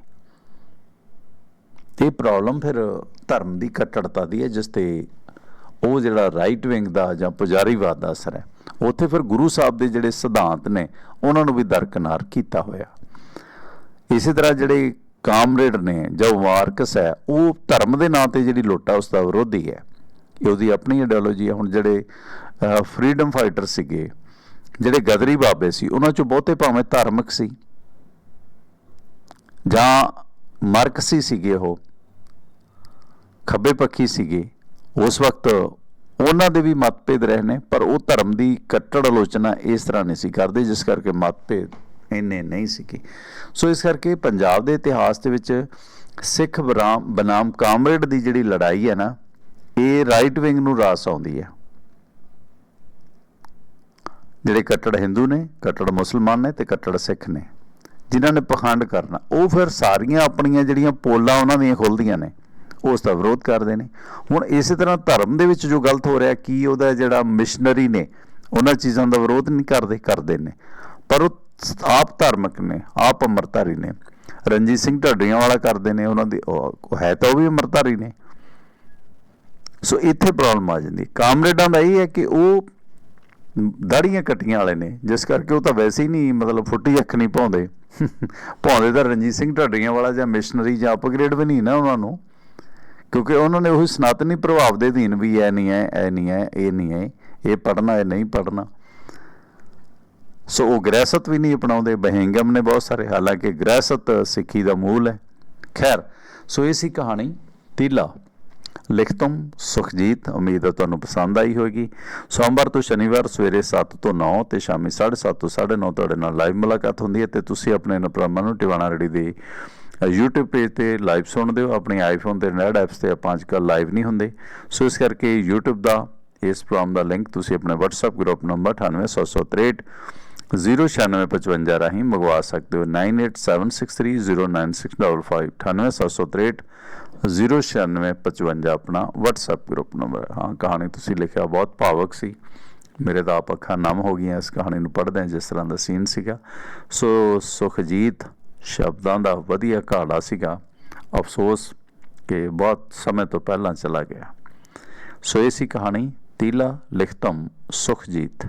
ਤੇ ਪ੍ਰੋਬਲਮ ਫਿਰ ਧਰਮ ਦੀ ਕੱਟੜਤਾ ਦੀ ਹੈ, ਜਿਸ ਤੇ ਉਹ ਜਿਹੜਾ ਰਾਈਟ ਵਿੰਗ ਦਾ ਜਾਂ ਪੁਜਾਰੀਵਾਦ ਦਾ ਅਸਰ ਹੈ, ਉੱਥੇ ਫਿਰ ਗੁਰੂ ਸਾਹਿਬ ਦੇ ਜਿਹੜੇ ਸਿਧਾਂਤ ਨੇ, ਉਹਨਾਂ ਨੂੰ ਵੀ ਦਰਕਨਾਰ ਕੀਤਾ ਹੋਇਆ। ਇਸੇ ਤਰ੍ਹਾਂ ਜਿਹੜੇ ਕਾਮਰੇਡ ਨੇ ਜਾਂ ਵਾਰਕਸ ਹੈ, ਉਹ ਧਰਮ ਦੇ ਨਾਂ ਤੇ ਜਿਹੜੀ ਲੁੱਟ ਹੈ ਉਸ ਦਾ ਵਿਰੋਧੀ ਹੈ। ਇਹ ਉਹਦੀ ਆਪਣੀ ਆਈਡੀਓਲੋਜੀ ਹੈ। ਹੁਣ ਜਿਹੜੇ ਫਰੀडम ਫਾਈਟਰ ਸੀਗੇ, ਜਿਹੜੇ ਗਦਰੀ ਬਾਬੇ ਸੀ, ਉਹਨਾਂ ਚੋਂ ਬਹੁਤੇ ਭਾਵੇਂ ਧਾਰਮਿਕ ਸੀ। ਜਾਂ ਮਾਰਕਸੀ ਸੀਗੇ ਉਹ, ਖੱਬੇ ਪੱਖੀ ਸੀਗੇ। ਉਸ ਵਕਤ ਉਹਨਾਂ ਦੇ ਵੀ ਮਤਭੇਦ ਰਹੇ ਨੇ, ਪਰ ਉਹ ਧਰਮ ਦੀ ਕੱਟੜ ਆਲੋਚਨਾ ਇਸ ਤਰ੍ਹਾਂ ਨਹੀਂ ਸੀ ਕਰਦੇ, ਜਿਸ ਕਰਕੇ ਮਤਭੇਦ ਇੰਨੇ ਨਹੀਂ ਸੀਗੇ। ਸੋ ਇਸ ਕਰਕੇ ਪੰਜਾਬ ਦੇ ਇਤਿਹਾਸ ਦੇ ਵਿੱਚ ਸਿੱਖ ਬਰਾਮ, ਬਨਾਮ ਕਾਮਰੇਡ ਦੀ ਜਿਹੜੀ ਲੜਾਈ ਹੈ ਨਾ, ਇਹ ਰਾਈਟ ਵਿੰਗ ਨੂੰ ਰਾਸ ਆਉਂਦੀ ਹੈ। ਜਿਹੜੇ ਕੱਟੜ ਹਿੰਦੂ ਨੇ, ਕੱਟੜ ਮੁਸਲਮਾਨ ਨੇ ਤੇ ਕੱਟੜ ਸਿੱਖ ਨੇ, ਜਿਨ੍ਹਾਂ ਨੇ ਪਖੰਡ ਕਰਨਾ, ਉਹ ਫਿਰ ਸਾਰੀਆਂ ਆਪਣੀਆਂ ਜਿਹੜੀਆਂ ਪੋਲਾਂ ਉਹਨਾਂ ਦੀਆਂ ਖੁੱਲਦੀਆਂ ਨੇ। ਉਸ ਦਾ ਵਿਰੋਧ ਕਰਦੇ ਨੇ। ਹੁਣ ਇਸੇ ਤਰ੍ਹਾਂ ਧਰਮ ਦੇ ਵਿੱਚ ਜੋ ਗਲਤ ਹੋ ਰਿਹਾ, ਕੀ ਉਹਦਾ ਜਿਹੜਾ ਮਿਸ਼ਨਰੀ ਨੇ, ਉਹਨਾਂ ਚੀਜ਼ਾਂ ਦਾ ਵਿਰੋਧ ਨਹੀਂ ਕਰਦੇ ਕਰਦੇ ਨੇ। ਪਰ ਉਹ ਆਪ ਧਾਰਮਿਕ ਨੇ, ਆਪ ਅਮਰਤਾਰੀ ਨੇ। ਰਣਜੀਤ ਸਿੰਘ ਢੱਡੀਆਂ ਵਾਲਾ ਕਰਦੇ ਨੇ, ਉਹਨਾਂ ਦੀ ਹੈ ਤਾਂ ਉਹ ਵੀ ਅਮਰਤਾਰੀ ਨੇ। ਸੋ ਇੱਥੇ ਪ੍ਰੋਬਲਮ ਆ ਜਾਂਦੀ ਕਾਮਰੇਡਾਂ ਦਾ ਇਹ ਹੈ ਕਿ ਉਹ ਦਾੜੀਆਂ ਕੱਟੀਆਂ ਵਾਲੇ ਨੇ, ਜਿਸ ਕਰਕੇ ਉਹ ਤਾਂ ਵੈਸੇ ਹੀ ਨਹੀਂ ਮਤਲਬ ਫੁੱਟੀ ਅੱਖ ਨਹੀਂ ਪਾਉਂਦੇ। ਪਾਉਂਦੇ ਤਾਂ ਰਣਜੀਤ ਸਿੰਘ ਢੱਡੀਆਂ ਵਾਲਾ ਜਾਂ ਮਿਸ਼ਨਰੀ ਜਾਂ ਅਪਗ੍ਰੇਡ ਵੀ ਨਹੀਂ ਨਾ ਉਹਨਾਂ ਨੂੰ। ਕਿਉਂਕਿ ਉਹਨਾਂ ਨੇ ਉਹੀ ਸਨਾਤਨੀ ਪ੍ਰਭਾਵ ਦੇ ਅਧੀਨ ਵੀ ਐ ਨਹੀਂ ਹੈ ਐ ਨਹੀਂ ਹੈ, ਇਹ ਨਹੀਂ ਹੈ, ਇਹ ਪੜਨਾ ਹੈ ਨਹੀਂ ਪੜਨਾ ਸੋ ਉਹ ਗ੍ਰਹਿਸਤ ਵੀ ਨਹੀਂ ਅਪਣਾਉਂਦੇ, ਬਹਿੰਗਮ ਨੇ ਬਹੁਤ ਸਾਰੇ, ਹਾਲਾਂਕਿ ਗ੍ਰਹਿਸਤ ਸਿੱਖੀ ਦਾ ਮੂਲ ਹੈ। ਖੈਰ, ਸੋ ਇਹ ਸੀ ਕਹਾਣੀ, ਤੀਲਾ। ਲਿਖਤਮ ਸੁਖਜੀਤ, ਉਮੀਦ ਹੈ ਤੁਹਾਨੂੰ ਪਸੰਦ ਆਈ ਹੋਵੇਗੀ ਸੋਮਵਾਰ ਤੋਂ ਸ਼ਨੀਵਾਰ ਸਵੇਰੇ 7 ਤੋਂ 9 ਤੇ ਸ਼ਾਮੀ 7:30 ਤੋਂ 9:30 ਤੁਹਾਡੇ ਨਾਲ ਲਾਈਵ ਮੁਲਾਕਾਤ ਹੁੰਦੀ ਹੈ ਤੇ ਤੁਸੀਂ ਆਪਣੇ ਨਪਰਮਾ ਨੂੰ ਟਿਵਾਣਾ ਰੇਡੀ ਦੇ YouTube ਪੇਜ ਤੇ ਲਾਈਵ ਸੁਣਦੇ ਹੋ ਆਪਣੇ ਆਈਫੋਨ ਤੇ ਨੈਟ ਐਪਸ ਤੇ ਆਪਾਂ ਅੱਜਕੱਲ ਲਾਈਵ ਨਹੀਂ ਹੁੰਦੇ ਸੋ ਇਸ ਕਰਕੇ YouTube ਦਾ ਇਸ ਪ੍ਰੋਗਰਾਮ ਦਾ ਲਿੰਕ ਤੁਸੀਂ ਆਪਣੇ WhatsApp ਗਰੁੱਪ ਨੰਬਰ 98763 09655 ਰਾਹੀਂ ਮੰਗਵਾ ਸਕਦੇ ਹੋ 9876309655 98763 09655 ਆਪਣਾ WhatsApp ਗਰੁੱਪ ਨੰਬਰ ਹਾਂ ਕਹਾਣੀ ਤੁਸੀਂ ਲਿਖਿਆ ਬਹੁਤ ਭਾਵਕ ਸੀ ਮੇਰੇ ਤਾਂ ਆਪ ਅੱਖਾਂ ਨਮ ਹੋ ਗਈਆਂ ਇਸ ਕਹਾਣੀ ਨੂੰ ਪੜ੍ਹਦੇ ਜਿਸ ਤਰ੍ਹਾਂ ਦਾ ਸੀਨ ਸੀਗਾ ਸੋ ਸੁਖਜੀਤ ਸ਼ਬਦਾਂ ਦਾ ਵਧੀਆ ਘਾੜਾ ਸੀਗਾ। ਅਫਸੋਸ ਕਿ ਬਹੁਤ ਸਮੇਂ ਤੋਂ ਪਹਿਲਾਂ ਚਲਾ ਗਿਆ। ਸੋ ਇਹ ਸੀ ਕਹਾਣੀ, ਤੀਲਾ ਲਿਖਤਮ ਸੁਖਜੀਤ।